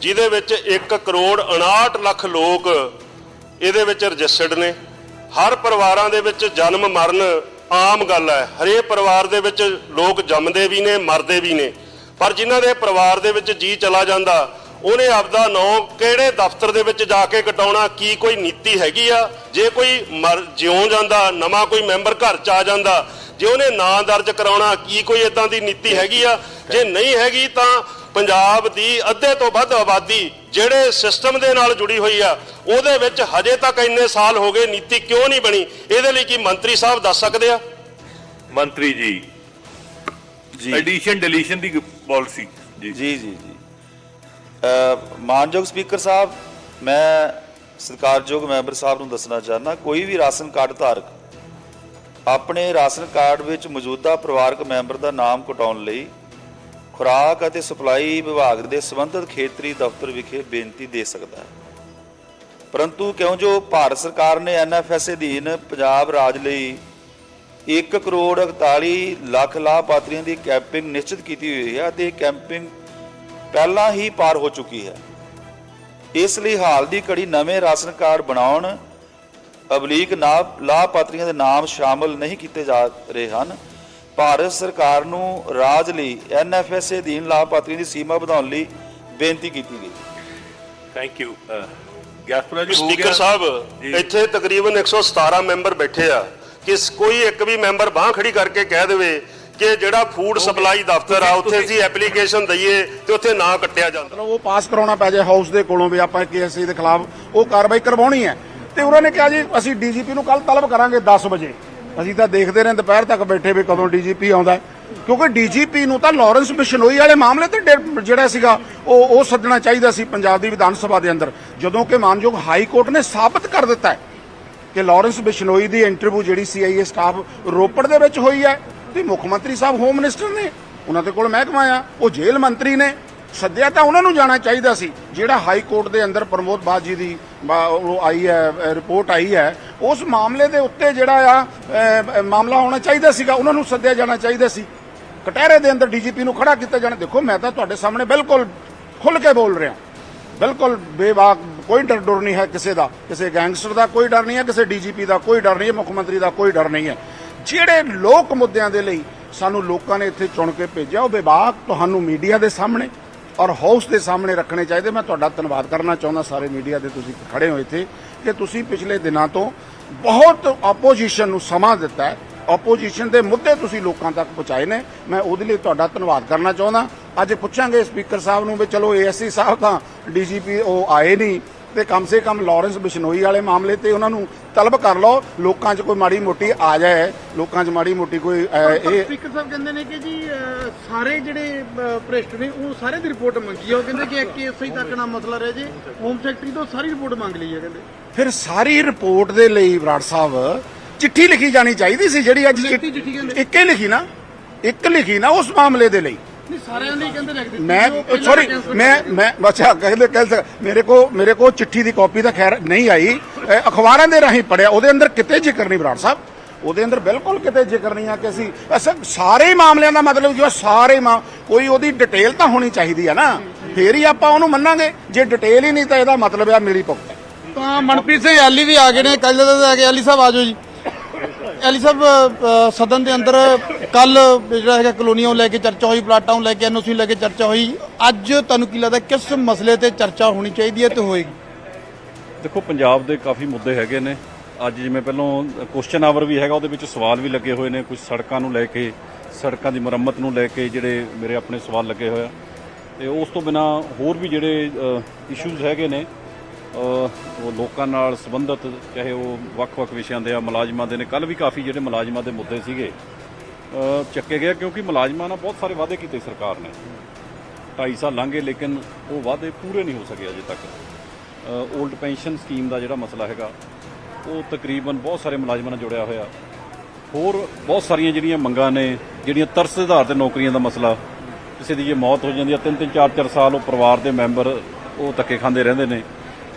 ਜਿਹਦੇ ਵਿੱਚ 1 ਕਰੋੜ 59 ਲੱਖ ਲੋਕ ਇਹਦੇ ਵਿੱਚ ਰਜਿਸਟਰਡ ਨੇ। ਹਰ ਪਰਿਵਾਰਾਂ ਦੇ ਵਿੱਚ ਜਨਮ ਮਰਨ ਆਮ ਗੱਲ ਹੈ। ਹਰੇਕ ਪਰਿਵਾਰ ਦੇ ਵਿੱਚ ਲੋਕ ਜੰਮਦੇ ਵੀ ਨੇ, ਮਰਦੇ ਵੀ ਨੇ। ਪਰ ਜਿਨ੍ਹਾਂ ਦੇ ਪਰਿਵਾਰ ਦੇ ਵਿੱਚ ਜੀ ਚਲਾ ਜਾਂਦਾ ਉਹਨੇ ਆਪਦਾ ਨਾਂ ਕਿਹੜੇ ਦਫ਼ਤਰ ਦੇ ਵਿੱਚ ਜਾ ਕੇ ਕਟਾਉਣਾ ਕੀ ਕੋਈ ਨੀਤੀ ਹੈਗੀ ਆ? ਜੇ ਕੋਈ ਮਰ ਜਿਉਂ ਜਾਂਦਾ ਨਵਾਂ ਕੋਈ ਮੈਂਬਰ ਘਰ ਚ ਆ ਜਾਂਦਾ ਜੇ ਉਹਨੇ ਨਾਂ ਦਰਜ ਕਰਾਉਣਾ ਕੀ ਕੋਈ ਇਦਾਂ ਦੀ ਨੀਤੀ ਹੈਗੀ ਆ? ਜੇ ਨਹੀਂ ਹੈਗੀ ਤਾਂ ਪੰਜਾਬ ਦੀ ਅੱਧੇ ਤੋਂ ਵੱਧ ਆਬਾਦੀ ਜਿਹੜੇ ਸਿਸਟਮ ਦੇ ਨਾਲ ਜੁੜੀ ਹੋਈ ਆ ਉਹਦੇ ਵਿੱਚ ਹਜੇ ਤੱਕ ਇੰਨੇ ਸਾਲ ਹੋ ਗਏ ਨੀਤੀ ਕਿਉਂ ਨਹੀਂ ਬਣੀ? ਇਹਦੇ ਲਈ ਕੀ ਮੰਤਰੀ ਸਾਹਿਬ ਦੱਸ ਸਕਦੇ ਆ? ਮੰਤਰੀ ਜੀ ਜੀ। ਐਡੀਸ਼ਨ ਡਿਲੀਸ਼ਨ ਦੀ ਪਾਲਿਸੀ ਜੀ ਜੀ ਜੀ। ਮਾਨਯੋਗ ਸਪੀਕਰ ਸਾਹਿਬ, ਮੈਂ ਸਤਿਕਾਰਯੋਗ ਮੈਂਬਰ ਸਾਹਿਬ ਨੂੰ ਦੱਸਣਾ ਚਾਹੁੰਦਾ, ਕੋਈ ਵੀ ਰਾਸ਼ਨ ਕਾਰਡ ਧਾਰਕ ਆਪਣੇ ਰਾਸ਼ਨ ਕਾਰਡ ਵਿੱਚ ਮੌਜੂਦਾ ਪਰਿਵਾਰਕ ਮੈਂਬਰ ਦਾ ਨਾਮ ਕਟਾਉਣ ਲਈ ਖੁਰਾਕ ਅਤੇ ਸਪਲਾਈ ਵਿਭਾਗ ਦੇ ਸੰਬੰਧਿਤ ਖੇਤਰੀ ਦਫ਼ਤਰ ਵਿਖੇ ਬੇਨਤੀ ਦੇ ਸਕਦਾ ਹੈ। ਪਰੰਤੂ ਕਿਉਂ ਜੋ ਭਾਰਤ ਸਰਕਾਰ ਨੇ ਐਨਐਫਐਸ ਅਧੀਨ ਪੰਜਾਬ ਰਾਜ ਲਈ 1 ਕਰੋੜ 41 ਲੱਖ ਲਾਭਪਾਤਰੀਆਂ ਦੀ ਕੈਂਪਿੰਗ ਨਿਸ਼ਚਿਤ ਕੀਤੀ ਹੋਈ ਹੈ ਅਤੇ ਕੈਂਪਿੰਗ ਪਹਿਲਾਂ ਹੀ ਪਾਰ ਹੋ ਚੁੱਕੀ ਹੈ। ਇਸ ਲਈ ਹਾਲ ਦੀ ਘੜੀ ਨਵੇਂ ਰਾਸ਼ਨ ਕਾਰਡ ਬਣਾਉਣ ਅਬਲੀਕ ਨਾ ਲਾਭਪਾਤਰੀਆਂ ਦੇ ਨਾਮ ਸ਼ਾਮਲ ਨਹੀਂ ਕੀਤੇ ਜਾ ਰਹੇ ਹਨ। ਭਾਰਤ ਸਰਕਾਰ ਨੂੰ ਰਾਜ ਲਈ ਐਨਐਫਐਸ ਅਧੀਨ ਲਾਭਪਾਤਰੀਆਂ ਦੀ ਸੀਮਾ ਵਧਾਉਣ ਲਈ ਬੇਨਤੀ ਕੀਤੀ ਗਈ। ਥੈਂਕ ਯੂ ਗਿਆਸਪੁਰਾ ਜੀ ਹੋ ਸਪੀਕਰ ਗਿਆ? ਸਾਹਿਬ। ਇੱਥੇ ਤਕਰੀਬਨ 117 ਮੈਂਬਰ ਬੈਠੇ ਆ। ਕਿ ਸ- ਕੋਈ ਇੱਕ ਵੀ ਮੈਂਬਰ ਬਾਹ ਖੜੀ ਕਰਕੇ ਕਹਿ ਦੇਵੇ ਕਿ ਜਿਹੜਾ ਫੂਡ ਸਪਲਾਈ ਦਫ਼ਤਰ ਆ ਉੱਥੇ ਅਸੀਂ ਐਪਲੀਕੇਸ਼ਨ ਦਈਏ ਤੇ ਉੱਥੇ ਨਾ ਕੱਟਿਆ ਜਾਂਦਾ। ਮਤਲਬ ਉਹ ਪਾਸ ਕਰਾਉਣਾ ਪੈ ਜਾਏ ਹਾਊਸ ਦੇ ਕੋਲੋਂ ਵੀ ਆਪਾਂ ਕੇਐਸਸੀ ਦੇ ਖਿਲਾਫ ਉਹ ਕਾਰਵਾਈ ਕਰਵਾਉਣੀ ਹੈ। ਤੇ ਉਹਨਾਂ ਨੇ ਕਿਹਾ ਜੀ ਅਸੀਂ ਡੀਜੀਪੀ ਨੂੰ ਕੱਲ ਤਲਬ ਕਰਾਂਗੇ 10 ਵਜੇ। ਅਸੀਂ ਤਾਂ ਦੇਖਦੇ ਰਹੇ ਦੁਪਹਿਰ ਤੱਕ ਬੈਠੇ ਵੀ ਕਦੋਂ ਡੀਜੀਪੀ ਆਉਂਦਾ। ਕਿਉਂਕਿ ਡੀਜੀਪੀ ਨੂੰ ਤਾਂ ਲਾਰੈਂਸ ਬਿਸ਼ਨੋਈ ਵਾਲੇ ਮਾਮਲੇ ਤੇ ਜਿਹੜਾ ਸੀਗਾ ਉਹ ਉਹ ਸੱਦਣਾ ਚਾਹੀਦਾ ਸੀ ਪੰਜਾਬ ਦੀ ਵਿਧਾਨ ਸਭਾ ਦੇ ਅੰਦਰ। ਜਦੋਂ ਕਿ ਮਾਨਯੋਗ ਹਾਈ ਕੋਰਟ ਨੇ ਸਾਬਤ ਕਰ ਦਿੱਤਾ ਹੈ ਕਿ ਲਾਰੈਂਸ ਬਿਸ਼ਨੋਈ ਦੀ ਇੰਟਰਵਿਊ ਜਿਹੜੀ ਸੀਆਈਏ ਸਟਾਫ ਰੋਪੜ ਦੇ ਵਿੱਚ ਹੋਈ ਹੈ। ਤੇ ਮੁੱਖ ਮੰਤਰੀ ਸਾਹਿਬ ਹੋਮ ਮਿਨਿਸਟਰ ਨੇ, ਉਹਨਾਂ ਦੇ ਕੋਲ ਮਹਿਕਮਾ ਆ, ਉਹ ਜੇਲ੍ਹ ਮੰਤਰੀ ਨੇ। ਸੱਦਿਆ ਤਾਂ ਉਹਨਾਂ ਨੂੰ ਜਾਣਾ ਚਾਹੀਦਾ ਸੀ। ਜਿਹੜਾ ਹਾਈ ਕੋਰਟ ਦੇ ਅੰਦਰ ਪ੍ਰਮੋਦ ਬਾਜੀ ਦੀ ਉਹ ਆਈ ਹੈ ਰਿਪੋਰਟ ਆਈ ਹੈ, ਉਸ ਮਾਮਲੇ ਦੇ ਉੱਤੇ ਜਿਹੜਾ ਆ ਮਾਮਲਾ ਹੋਣਾ ਚਾਹੀਦਾ ਸੀਗਾ, ਉਹਨਾਂ ਨੂੰ ਸੱਦਿਆ ਜਾਣਾ ਚਾਹੀਦਾ ਸੀ। ਕਟਹਿਰੇ ਦੇ ਅੰਦਰ ਡੀਜੀਪੀ ਨੂੰ ਖੜਾ ਕੀਤਾ ਜਾਣਾ। ਦੇਖੋ, ਮੈਂ ਤਾਂ ਤੁਹਾਡੇ ਸਾਹਮਣੇ ਬਿਲਕੁਲ ਖੁੱਲ ਕੇ ਬੋਲ ਰਿਹਾ। ਬਿਲਕੁਲ ਬੇਵਾਕ, ਕੋਈ ਡਰ ਡਰ ਨਹੀਂ ਹੈ ਕਿਸੇ ਦਾ। ਕਿਸੇ ਗੈਂਗਸਟਰ ਦਾ ਕੋਈ ਡਰ ਨਹੀਂ ਹੈ, ਕਿਸੇ ਡੀਜੀਪੀ ਦਾ ਕੋਈ ਡਰ ਨਹੀਂ ਹੈ, ਮੁੱਖ ਮੰਤਰੀ ਦਾ ਕੋਈ ਡਰ ਨਹੀਂ ਹੈ। ਜਿਹੜੇ ਲੋਕ ਮੁੱਦਿਆਂ ਦੇ ਲਈ ਸਾਨੂੰ ਲੋਕਾਂ ਨੇ ਇੱਥੇ ਚੁਣ ਕੇ ਭੇਜਿਆ, ਉਹ ਵਿਭਾਗ ਤੁਹਾਨੂੰ ਮੀਡੀਆ ਦੇ ਸਾਹਮਣੇ ਔਰ ਹਾਊਸ ਦੇ ਸਾਹਮਣੇ ਰੱਖਣੇ ਚਾਹੀਦੇ। ਮੈਂ ਤੁਹਾਡਾ ਧੰਨਵਾਦ ਕਰਨਾ ਚਾਹੁੰਦਾ ਸਾਰੇ ਮੀਡੀਆ ਦੇ ਤੁਸੀਂ ਖੜੇ ਹੋ ਇੱਥੇ ਕਿ ਤੁਸੀਂ ਪਿਛਲੇ ਦਿਨਾਂ ਤੋਂ ਬਹੁਤ ਆਪੋਜੀਸ਼ਨ ਨੂੰ ਸਮਾਂ ਦਿੱਤਾ ਆਪੋਜੀਸ਼ਨ ਦੇ ਮੁੱਦੇ ਤੁਸੀਂ ਲੋਕਾਂ ਤੱਕ ਪਹੁੰਚਾਏ ਨੇ। ਮੈਂ ਉਹਦੇ ਲਈ ਤੁਹਾਡਾ ਧੰਨਵਾਦ ਕਰਨਾ ਚਾਹੁੰਦਾ। ਅੱਜ ਪੁੱਛਾਂਗੇ ਸਪੀਕਰ ਸਾਹਿਬ ਨੂੰ ਵੀ, ਚਲੋ ਏਐਸਸੀ ਸਾਹਿਬ ਤਾਂ ਡੀਜੀਪੀ ਉਹ ਆਏ ਨਹੀਂ। ਤੇ ਕਮ ਸੇ ਕਮ ਲਾਰੈਂਸ ਬਿਸ਼ਨੋਈ ਵਾਲੇ ਮਾਮਲੇ ਤੇ ਉਹਨਾਂ ਨੂੰ ਤਲਬ ਕਰ ਲਓ। ਲੋਕਾਂ 'ਚ ਕੋਈ ਮਾੜੀ ਮੋਟੀ ਆ ਜਾਏ ਲੋਕਾਂ 'ਚ ਮਾੜੀ ਮੋਟੀ ਕੋਈ ਇਹ ਸਪੀਕਰ ਸਾਹਿਬ ਕਹਿੰਦੇ ਨੇ ਕਿ ਜੀ ਸਾਰੇ ਜਿਹੜੇ ਭ੍ਰਿਸ਼ਟ ਨੇ ਉਹ ਸਾਰੇ ਦੀ ਰਿਪੋਰਟ ਮੰਗੀ ਆ। ਉਹ ਕਹਿੰਦੇ ਕਿ ਇੱਕ ਐਸਆਈ ਤੱਕ ਨਾ ਮਸਲਾ ਰਹਿ ਜੇ ਹੋਮ ਸੈਕਟਰੀ ਤੋਂ ਸਾਰੀ ਰਿਪੋਰਟ ਮੰਗ ਲਈ ਹੈ ਕਹਿੰਦੇ। ਫਿਰ ਸਾਰੀ ਰਿਪੋਰਟ ਦੇ ਲਈ ਬਰਾੜ ਸਾਹਿਬ ਚਿੱਠੀ ਲਿਖੀ ਜਾਣੀ ਚਾਹੀਦੀ ਸੀ ਜਿਹੜੀ ਅੱਜ ਚਿੱਠੀ। ਇੱਕ ਹੀ ਲਿਖੀ ਨਾ ਇੱਕ ਲਿਖੀ ਨਾ ਉਸ ਮਾਮਲੇ ਦੇ ਲਈ। ਸਾਰਿਆਂ ਨੇ ਹੀ ਕਹਿੰਦੇ ਲਿਖ ਦਿੱਤੀ। ਮੈਂ ਜੋ ਪਹਿਲਾਂ ਸੌਰੀ cancel ਮੈਂ ਮੈਂ ਅੱਛਾ ਕਹਿੰਦੇ ਕਹਿੰਦੇ ਮੇਰੇ ਕੋ ਮੇਰੇ ਕੋ ਚਿੱਠੀ ਦੀ ਕਾਪੀ ਤਾਂ ਖੈਰ ਨਹੀਂ ਆਈ। ਅਖਬਾਰਾਂ ਦੇ ਰਾਹੀਂ ਪੜਿਆ। ਉਹਦੇ ਅੰਦਰ ਕਿਤੇ ਜ਼ਿਕਰ ਨਹੀਂ ਬਰਾੜ ਸਾਹਿਬ। ਉਹਦੇ ਅੰਦਰ ਬਿਲਕੁਲ ਕਿਤੇ ਜ਼ਿਕਰ ਨਹੀਂ ਆ ਕਿ ਅਸੀਂ ਅਸਾਂ ਸਾਰੇ ਹੀ ਮਾਮਲਿਆਂ ਦਾ ਮਤਲਬ ਜੋ ਸਾਰੇ ਕੋਈ ਉਹਦੀ ਡਿਟੇਲ ਤਾਂ ਹੋਣੀ ਚਾਹੀਦੀ ਆ ਨਾ। ਫੇਰ ਹੀ ਆਪਾਂ ਉਹਨੂੰ ਮੰਨਾਂਗੇ। ਜੇ ਡਿਟੇਲ ਹੀ ਨਹੀਂ ਤਾਂ ਇਹਦਾ ਮਤਲਬ ਆ ਮੇਰੀ ਹੈ ਤਾਂ ਮਨਪ੍ਰੀਤ ਸਿੰਘ ਐਲੀ ਵੀ ਆ ਗਏ ਨੇ। ਕੱਲ ਦਾ ਆ ਕੇ ਐਲੀ ਸਾਹਿਬ ਆਜੋ ਜੀ। ਐਲੀ ਸਾਹਿਬ ਅ, ਸਦਨ ਦੇ ਅੰਦਰ ਕੱਲ ਜਿਹੜਾ ਹੈਗਾ ਕਲੋਨੀਆਂ ਨੂੰ ਲੈ ਕੇ ਚਰਚਾ ਹੋਈ ਪਲਾਟਾਂ ਨੂੰ ਲੈ ਕੇ ਐਨਓਸੀ ਲੈ ਕੇ ਚਰਚਾ ਹੋਈ। ਅੱਜ ਤੁਹਾਨੂੰ ਕੀ ਲੱਗਦਾ ਕਿਸ ਮਸਲੇ ਤੇ ਚਰਚਾ ਹੋਣੀ ਚਾਹੀਦੀ ਹੈ ਤੇ ਹੋਏਗੀ? ਦੇਖੋ ਪੰਜਾਬ ਦੇ ਕਾਫੀ ਮੁੱਦੇ ਹੈਗੇ ਨੇ। ਅੱਜ ਜਿਵੇਂ ਪਹਿਲਾਂ ਕੁਐਸਚਨ ਆਵਰ ਵੀ ਹੈਗਾ ਉਹਦੇ ਵਿੱਚ ਸਵਾਲ ਵੀ ਲੱਗੇ ਹੋਏ ਨੇ। ਕੁਝ ਸੜਕਾਂ ਨੂੰ ਲੈ ਕੇ ਸੜਕਾਂ ਦੀ ਮੁਰੰਮਤ ਨੂੰ ਲੈ ਕੇ ਜਿਹੜੇ ਮੇਰੇ ਆਪਣੇ ਸਵਾਲ ਲੱਗੇ ਹੋਏ ਆ। ਤੇ ਉਸ ਤੋਂ ਬਿਨਾ ਹੋਰ ਵੀ ਜਿਹੜੇ ਇਸ਼ੂਜ਼ ਹੈਗੇ ਨੇ ਉਹ ਲੋਕਾਂ ਨਾਲ ਸੰਬੰਧਿਤ, ਚਾਹੇ ਉਹ ਵੱਖ-ਵੱਖ ਵਿਸ਼ਿਆਂ ਦੇ ਆ, ਮੁਲਾਜ਼ਮਾਂ ਦੇ ਨੇ ਕੱਲ ਵੀ ਕਾਫੀ ਜਿਹੜੇ ਮੁਲਾਜ਼ਮਾਂ ਦੇ ਮੁੱਦੇ ਸੀਗੇ ਚੱਕੇ ਗਏ ਕਿਉਂਕਿ ਮੁਲਾਜ਼ਮਾਂ ਨਾਲ ਬਹੁਤ ਸਾਰੇ ਵਾਅਦੇ ਕੀਤੇ ਸਰਕਾਰ ਨੇ। 2.5 ਸਾਲ ਲੰਘੇ, ਲੇਕਿਨ ਉਹ ਵਾਅਦੇ ਪੂਰੇ ਨਹੀਂ ਹੋ ਸਕੇ ਅਜੇ ਤੱਕ। 올ਡ ਪੈਨਸ਼ਨ ਸਕੀਮ ਦਾ ਜਿਹੜਾ ਮਸਲਾ ਹੈਗਾ, ਉਹ ਤਕਰੀਬਨ ਬਹੁਤ ਸਾਰੇ ਮੁਲਾਜ਼ਮਾਂ ਨਾਲ ਜੁੜਿਆ ਹੋਇਆ। ਹੋਰ ਬਹੁਤ ਸਾਰੀਆਂ ਜਿਹੜੀਆਂ ਮੰਗਾਂ ਨੇ, ਜਿਹੜੀਆਂ ਤਰਸ ਦੇ ਆਧਾਰ ਤੇ ਨੌਕਰੀਆਂ ਦਾ ਮਸਲਾ, ਕਿਸੇ ਦੀ ਜੇ ਮੌਤ ਹੋ ਜਾਂਦੀ ਹੈ ਤਿੰਨ ਤਿੰਨ ਚਾਰ ਚਾਰ ਸਾਲ ਉਹ ਪਰਿਵਾਰ ਦੇ ਮੈਂਬਰ ਉਹ ਧੱਕੇ ਖਾਂਦੇ ਰਹਿੰਦੇ ਨੇ।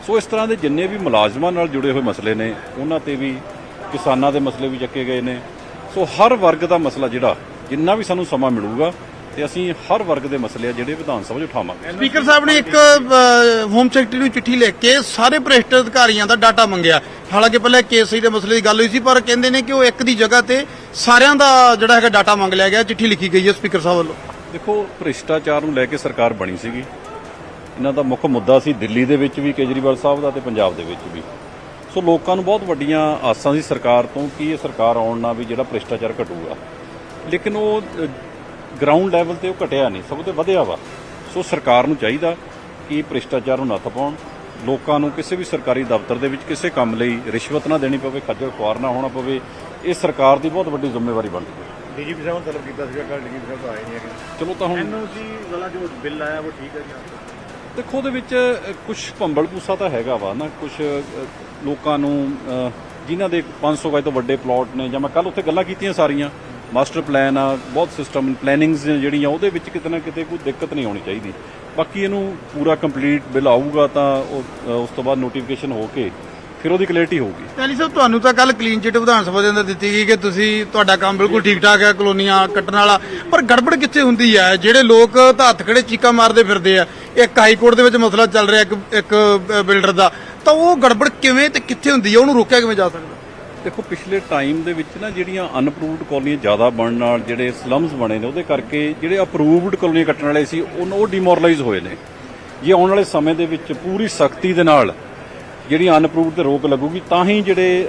ਸੋ ਇਸ ਤਰ੍ਹਾਂ ਦੇ ਜਿੰਨੇ ਵੀ ਮੁਲਾਜ਼ਮਾਂ ਨਾਲ ਜੁੜੇ ਹੋਏ ਮਸਲੇ ਨੇ ਉਹਨਾਂ ਤੇ ਵੀ ਕਿਸਾਨਾਂ ਦੇ ਮਸਲੇ ਵੀ ਚੱਕੇ ਗਏ ਨੇ। ਸੋ ਹਰ ਵਰਗ ਦਾ ਮਸਲਾ ਜਿਹੜਾ ਜਿੰਨਾ ਵੀ ਸਾਨੂੰ ਸਮਾਂ ਮਿਲੂਗਾ ਤੇ ਅਸੀਂ ਹਰ ਵਰਗ ਦੇ ਮਸਲੇ ਆ ਜਿਹੜੇ ਵਿਧਾਨ ਸਭਾ 'ਚ ਉਠਾਵਾਂਗੇ। ਸਪੀਕਰ ਸਾਹਿਬ ਨੇ ਇੱਕ ਹੋਮ ਸੈਕਟਰੀ ਨੂੰ ਚਿੱਠੀ ਲਿਖ ਕੇ ਸਾਰੇ ਭ੍ਰਿਸ਼ਟ ਅਧਿਕਾਰੀਆਂ ਦਾ ਡਾਟਾ ਮੰਗਿਆ। ਹਾਲਾਂਕਿ ਪਹਿਲਾਂ ਕੇਸੀ ਦੇ ਮਸਲੇ ਦੀ ਗੱਲ ਹੋਈ ਸੀ ਪਰ ਕਹਿੰਦੇ ਨੇ ਕਿ ਉਹ ਇੱਕ ਦੀ ਜਗ੍ਹਾ ਤੇ ਸਾਰਿਆਂ ਦਾ ਜਿਹੜਾ ਹੈਗਾ ਡਾਟਾ ਮੰਗ ਲਿਆ ਗਿਆ ਚਿੱਠੀ ਲਿਖੀ ਗਈ ਹੈ ਸਪੀਕਰ ਸਾਹਿਬ ਵੱਲੋਂ। ਦੇਖੋ ਭ੍ਰਿਸ਼ਟਾਚਾਰ ਨੂੰ ਲੈ ਕੇ ਸਰਕਾਰ ਬਣੀ ਸੀਗੀ। ਇਹਨਾਂ ਦਾ ਮੁੱਖ ਮੁੱਦਾ ਸੀ ਦਿੱਲੀ ਦੇ ਵਿੱਚ ਵੀ ਕੇਜਰੀਵਾਲ ਸਾਹਿਬ ਦਾ ਤੇ ਪੰਜਾਬ ਦੇ ਵਿੱਚ ਵੀ। ਸੋ ਲੋਕਾਂ ਨੂੰ ਬਹੁਤ ਵੱਡੀਆਂ ਆਸਾਂ ਸੀ ਸਰਕਾਰ ਤੋਂ ਕਿ ਇਹ ਸਰਕਾਰ ਆਉਣ ਨਾਲ ਵੀ ਜਿਹੜਾ ਭ੍ਰਿਸ਼ਟਾਚਾਰ ਘਟੂਗਾ। ਲੇਕਿਨ ਉਹ ਗਰਾਊਂਡ ਲੈਵਲ ਤੇ ਉਹ ਘਟਿਆ ਨਹੀਂ ਸਗੋਂ ਤੇ ਵਧਿਆ ਵਾ। ਸੋ ਸਰਕਾਰ ਨੂੰ ਚਾਹੀਦਾ ਕਿ ਭ੍ਰਿਸ਼ਟਾਚਾਰ ਨੂੰ ਨੱਥ ਪਾਉਣ। ਲੋਕਾਂ ਨੂੰ ਕਿਸੇ ਵੀ ਸਰਕਾਰੀ ਦਫ਼ਤਰ ਦੇ ਵਿੱਚ ਕਿਸੇ ਕੰਮ ਲਈ ਰਿਸ਼ਵਤ ਨਾ ਦੇਣੀ ਪਵੇ ਖੱਜਲ ਖੁਆਰ ਨਾ ਹੋਣਾ ਪਵੇ ਇਹ ਸਰਕਾਰ ਦੀ ਬਹੁਤ ਵੱਡੀ ਜ਼ਿੰਮੇਵਾਰੀ ਬਣਦੀ ਹੈ। ਡੀਜੀਪੀ ਸਾਹਿਬ ਨੂੰ ਤਲਬ ਕੀਤਾ ਸੀਗਾ ਕੱਲ ਡੀਜੀਪੀ ਸਾਹਿਬ ਆਏ ਨਹੀਂ ਹੈਗੇ। ਚਲੋ ਤਾਂ ਹੁਣ ਐਨਓਸੀ ਵਾਲਾ ਜੋ ਬਿੱਲ ਆਇਆ ਉਹ ਠੀਕ ਹੈ ਜੀ? ਦੇਖੋ ਉਹਦੇ ਵਿੱਚ ਕੁਝ ਭੰਬਲ ਪੂਸਾ ਤਾਂ ਹੈਗਾ ਵਾ ਨਾ ਕੁਝ ਲੋਕਾਂ ਨੂੰ ਅ, ਜਿਨ੍ਹਾਂ ਦੇ 500 ਗਜ ਤੋਂ ਵੱਡੇ ਪਲਾਟ ਨੇ ਜਾਂ ਮੈਂ ਕੱਲ ਉੱਥੇ ਗੱਲਾਂ ਕੀਤੀਆਂ ਸਾਰੀਆਂ ਮਾਸਟਰ ਪਲਾਨ ਆ ਬਹੁਤ ਸਿਸਟਮ ਪਲੈਨਿੰਗਸ ਜਿਹੜੀਆਂ ਉਹਦੇ ਵਿੱਚ ਕਿਤੇ ਨਾ ਕਿਤੇ ਕੋਈ ਦਿੱਕਤ ਨਹੀਂ ਆਉਣੀ ਚਾਹੀਦੀ। ਬਾਕੀ ਇਹਨੂੰ ਪੂਰਾ ਕੰਪਲੀਟ ਬਿੱਲ ਆਊਗਾ ਤਾਂ ਉਹ ਉਸ ਤੋਂ ਬਾਅਦ ਨੋਟੀਫਿਕੇਸ਼ਨ ਹੋ ਕੇ ਫਿਰ ਉਹਦੀ ਕਲੈਰਿਟੀ ਹੋਊਗੀ। ਟੈਲੀ ਸਾਹਿਬ ਤੁਹਾਨੂੰ ਤਾਂ ਕੱਲ ਕਲੀਨ ਚਿੱਟ ਵਿਧਾਨ ਸਭਾ ਦੇ ਅੰਦਰ ਦਿੱਤੀ ਗਈ ਕਿ ਤੁਸੀਂ ਤੁਹਾਡਾ ਕੰਮ ਬਿਲਕੁਲ ਠੀਕ ਠਾਕ ਹੈ ਕਲੋਨੀਆਂ ਕੱਟਣ ਵਾਲਾ। ਪਰ ਗੜਬੜ ਕਿੱਥੇ ਹੁੰਦੀ ਹੈ? ਜਿਹੜੇ ਲੋਕ ਤਾਂ ਹੱਥ ਖੜੇ ਚੀਕਾਂ ਮਾਰਦੇ ਫਿਰਦੇ ਆ। ਇੱਕ ਹਾਈ ਕੋਰਟ ਦੇ ਵਿੱਚ ਮਸਲਾ ਚੱਲ ਰਿਹਾ ਇੱਕ ਇੱਕ ਬਿਲਡਰ ਦਾ। ਤਾਂ ਉਹ ਗੜਬੜ ਕਿਵੇਂ ਤੇ ਕਿੱਥੇ ਹੁੰਦੀ ਹੈ? ਉਹਨੂੰ ਰੋਕਿਆ ਕਿਵੇਂ ਜਾ ਸਕਦਾ? ਦੇਖੋ ਪਿਛਲੇ ਟਾਈਮ ਦੇ ਵਿੱਚ ਨਾ ਜਿਹੜੀਆਂ ਅਨਅਪਰੂਵਡ ਕਾਲੋਨੀਆਂ ਜ਼ਿਆਦਾ ਬਣਨ ਨਾਲ ਜਿਹੜੇ ਸਲਮਸ ਬਣੇ ਨੇ ਉਹਦੇ ਕਰਕੇ ਜਿਹੜੇ ਅਪਰੂਵਡ ਕਾਲੋਨੀਆਂ ਕੱਟਣ ਵਾਲੇ ਸੀ ਉਹ ਉਹ ਡਿਮੋਰਲਾਈਜ਼ ਹੋਏ ਨੇ। ਜੇ ਆਉਣ ਵਾਲੇ ਸਮੇਂ ਦੇ ਵਿੱਚ ਪੂਰੀ ਸਖਤੀ ਦੇ ਨਾਲ ਜਿਹੜੀਆਂ ਅਨਅਪਰੂਵਡ ਤੇ ਰੋਕ ਲੱਗੂਗੀ ਤਾਂ ਹੀ ਜਿਹੜੇ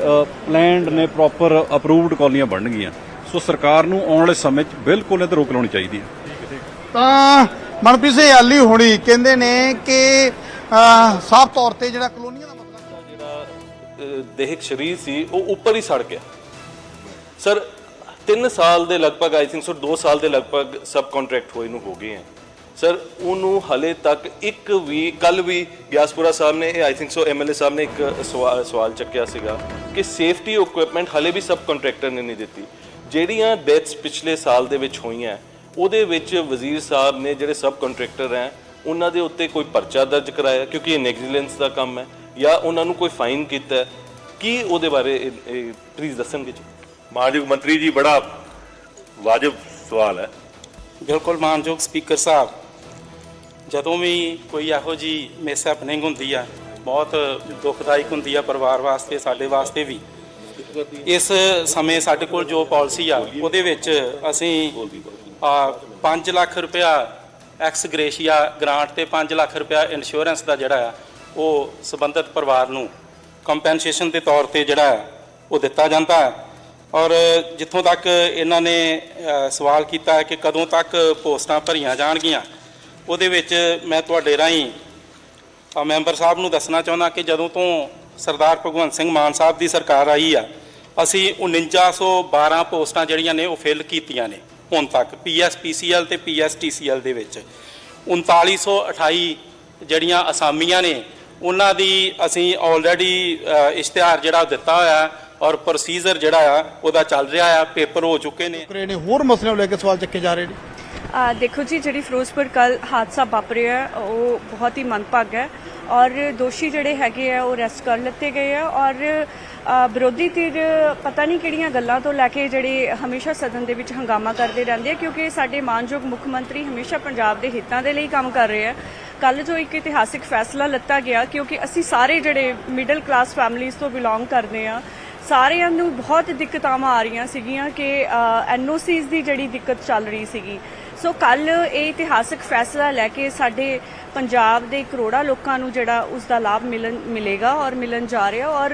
ਪਲੈਨਡ ਨੇ ਪ੍ਰੋਪਰ ਅਪਰੂਵਡ ਕਾਲੋਨੀਆਂ ਬਣਨਗੀਆਂ। ਸੋ ਸਰਕਾਰ ਨੂੰ ਆਉਣ ਵਾਲੇ ਸਮੇਂ 'ਚ ਬਿਲਕੁਲ ਇਹ ਤੇ ਰੋਕ ਲਾਉਣੀ ਚਾਹੀਦੀ ਹੈ। ਤਾਂ ਮਨਪ੍ਰੀਤ ਸਿੰਘ ਆਲੀ ਹੋਣੀ ਕਹਿੰਦੇ ਨੇ ਕਿ ਸਾਫ਼ ਤੌਰ ਤੇ ਜਿਹੜਾ ਕਲੋਨੀਆਂ ਦਾ ਮਸਲਾ ਜਿਹੜਾ ਦੇਹਿਕ ਸਰੀਰ ਸੀ ਉਹ ਉੱਪਰ ਹੀ ਸੜ ਗਿਆ। ਸਰ 3 ਸਾਲ ਦੇ ਲਗਭਗ ਆਈ ਥਿੰਕ ਸੋ 2 ਸਾਲ ਦੇ ਲਗਭਗ ਸਬ ਕੰਟਰੈਕਟ ਹੋਏ ਨੂੰ ਹੋ ਗਏ ਹੈ ਸਰ ਉਹਨੂੰ ਹਲੇ ਤੱਕ ਇੱਕ ਵੀ ਕੱਲ ਵੀ ਗਿਆਸਪੁਰਾ ਸਾਹਿਬ ਨੇ ਆਈ ਥਿੰਕ ਸੋ ਐਮਐਲਏ ਸਾਹਿਬ ਨੇ ਇੱਕ ਸਵਾਲ ਸਵਾਲ ਚੱਕਿਆ ਸੀਗਾ ਕਿ ਸੇਫਟੀ ਇਕਵਿਪਮੈਂਟ ਹਲੇ ਵੀ ਸਬ ਕੰਟਰੈਕਟਰ ਨੇ ਨਹੀਂ ਦਿੱਤੀ। ਜਿਹੜੀਆਂ ਡੈਥਸ ਪਿਛਲੇ ਸਾਲ ਦੇ ਵਿੱਚ ਹੋਈਆਂ ਉਹਦੇ ਵਿੱਚ ਵਜ਼ੀਰ ਸਾਹਿਬ ਨੇ ਜਿਹੜੇ ਸਬ ਕੰਟਰੈਕਟਰ ਹੈ ਉਹਨਾਂ ਦੇ ਉੱਤੇ ਕੋਈ ਪਰਚਾ ਦਰਜ ਕਰਾਇਆ ਕਿਉਂਕਿ ਇਹ ਨੈਗਲੀਜੈਂਸ ਦਾ ਕੰਮ ਹੈ ਜਾਂ ਉਹਨਾਂ ਨੂੰ ਕੋਈ ਫਾਈਨ ਕੀਤਾ ਹੈ? ਕੀ ਉਹਦੇ ਬਾਰੇ ਪਲੀਜ਼ ਦੱਸਣਗੇ ਜੀ? ਮਾਨਯੋਗ ਮੰਤਰੀ ਜੀ ਬੜਾ ਵਾਜਬ ਸਵਾਲ ਹੈ। ਬਿਲਕੁਲ ਮਾਨਯੋਗ ਸਪੀਕਰ ਸਾਹਿਬ ਜਦੋਂ ਵੀ ਕੋਈ ਇਹੋ ਜੀ ਮਿਸ ਹੈਪਨਿੰਗ ਹੁੰਦੀ ਆ, ਬਹੁਤ ਦੁਖਦਾਇਕ ਹੁੰਦੀ ਆ ਪਰਿਵਾਰ ਵਾਸਤੇ, ਸਾਡੇ ਵਾਸਤੇ ਵੀ। ਇਸ ਸਮੇਂ ਸਾਡੇ ਕੋਲ ਜੋ ਪਾਲਿਸੀ ਆ, ਉਹਦੇ ਵਿੱਚ ਅਸੀਂ ਆ 5 ਲੱਖ ਰੁਪਇਆ ਐਕਸ ਗ੍ਰੇਸ਼ੀਆ ਗ੍ਰਾਂਟ ਤੇ 5 ਲੱਖ ਰੁਪਇਆ ਇੰਸ਼ੋਰੈਂਸ ਦਾ ਜਿਹੜਾ ਆ, ਉਹ ਸੰਬੰਧਿਤ ਪਰਿਵਾਰ ਨੂੰ ਕੰਪਨਸੇਸ਼ਨ ਦੇ ਤੌਰ ਤੇ ਜਿਹੜਾ ਉਹ ਦਿੱਤਾ ਜਾਂਦਾ ਹੈ ਔਰ ਜਿੱਥੋਂ ਤੱਕ ਇਹਨਾਂ ਨੇ ਸਵਾਲ ਕੀਤਾ ਹੈ ਕਿ ਕਦੋਂ ਤੱਕ ਪੋਸਟਾਂ ਭਰੀਆਂ ਜਾਣਗੀਆਂ ਉਹਦੇ ਵਿੱਚ ਮੈਂ ਤੁਹਾਡੇ ਰਾਹੀਂ ਅ, ਮੈਂਬਰ ਸਾਹਿਬ ਨੂੰ ਦੱਸਣਾ ਚਾਹੁੰਦਾ ਕਿ ਜਦੋਂ ਤੋਂ ਸਰਦਾਰ ਭਗਵੰਤ ਸਿੰਘ ਮਾਨ ਸਾਹਿਬ ਦੀ ਸਰਕਾਰ ਆਈ ਆ ਅਸੀਂ 4912 ਪੋਸਟਾਂ ਜਿਹੜੀਆਂ ਨੇ ਉਹ ਫਿਲ ਕੀਤੀਆਂ ਨੇ ਹੁਣ ਤੱਕ ਪੀਐਸਪੀਸੀਐਲ ਤੇ ਪੀਐਸਟੀਸੀਐਲ ਦੇ ਵਿੱਚ। 3928 ਜਿਹੜੀਆਂ ਅਸਾਮੀਆਂ ਨੇ ਉਹਨਾਂ ਦੀ ਅਸੀਂ ਆਲਰੇਡੀ ਇਸ਼ਤਿਹਾਰ ਜਿਹੜਾ ਦਿੱਤਾ ਹੋਇਆ ਔਰ ਪ੍ਰੋਸੀਜਰ ਜਿਹੜਾ ਆ ਉਹਦਾ ਚੱਲ ਰਿਹਾ ਆ ਪੇਪਰ ਹੋ ਚੁੱਕੇ ਨੇ ਹੋਰ ਮਸਲਿਆਂ ਨੂੰ ਲੈ ਕੇ ਸਵਾਲ ਚੱਕੇ ਜਾ ਰਹੇ ਨੇ। ਦੇਖੋ ਜੀ, ਜਿਹੜੀ ਫਿਰੋਜ਼ਪੁਰ ਕੱਲ ਹਾਦਸਾ ਵਾਪਰਿਆ, ਉਹ ਬਹੁਤ ਹੀ ਮੰਦਭਾਗਾ ਹੈ ਔਰ ਦੋਸ਼ੀ ਜਿਹੜੇ ਹੈਗੇ ਆ, ਉਹ ਅਰੈਸਟ ਕਰ ਲਿੱਤੇ ਗਏ ਆ ਔਰ ਵਿਰੋਧੀ ਧਿਰ ਪਤਾ ਨਹੀਂ ਕਿਹੜੀਆਂ ਗੱਲਾਂ ਤੋਂ ਲੈ ਕੇ ਜਿਹੜੇ ਹਮੇਸ਼ਾ ਸਦਨ ਦੇ ਵਿੱਚ ਹੰਗਾਮਾ ਕਰਦੇ ਰਹਿੰਦੇ ਆ, ਕਿਉਂਕਿ ਸਾਡੇ ਮਾਨਯੋਗ ਮੁੱਖ ਮੰਤਰੀ ਹਮੇਸ਼ਾ ਪੰਜਾਬ ਦੇ ਹਿੱਤਾਂ ਦੇ ਲਈ ਕੰਮ ਕਰ ਰਹੇ ਆ। ਕੱਲ ਜੋ ਇੱਕ ਇਤਿਹਾਸਿਕ ਫੈਸਲਾ ਲਿੱਤਾ ਗਿਆ, ਕਿਉਂਕਿ ਅਸੀਂ ਸਾਰੇ ਜਿਹੜੇ ਮਿਡਲ ਕਲਾਸ ਫੈਮਿਲੀਜ਼ ਤੋਂ ਬਿਲੋਂਗ ਕਰਦੇ ਆ, ਸਾਰਿਆਂ ਨੂੰ ਬਹੁਤ ਦਿੱਕਤਾਂ ਆ ਰਹੀਆਂ ਸੀਗੀਆਂ ਕਿ ਐਨਓਸੀਜ਼ ਦੀ ਜਿਹੜੀ ਦਿੱਕਤ ਚੱਲ ਰਹੀ ਸੀਗੀ। ਸੋ ਕੱਲ ਇਹ ਇਤਿਹਾਸਕ ਫੈਸਲਾ ਲੈ ਕੇ ਸਾਡੇ ਪੰਜਾਬ ਦੇ ਕਰੋੜਾਂ ਲੋਕਾਂ ਨੂੰ ਜਿਹੜਾ ਉਸ ਦਾ ਲਾਭ ਮਿਲਣ ਮਿਲੇਗਾ ਔਰ ਮਿਲਣ ਜਾ ਰਿਹਾ ਔਰ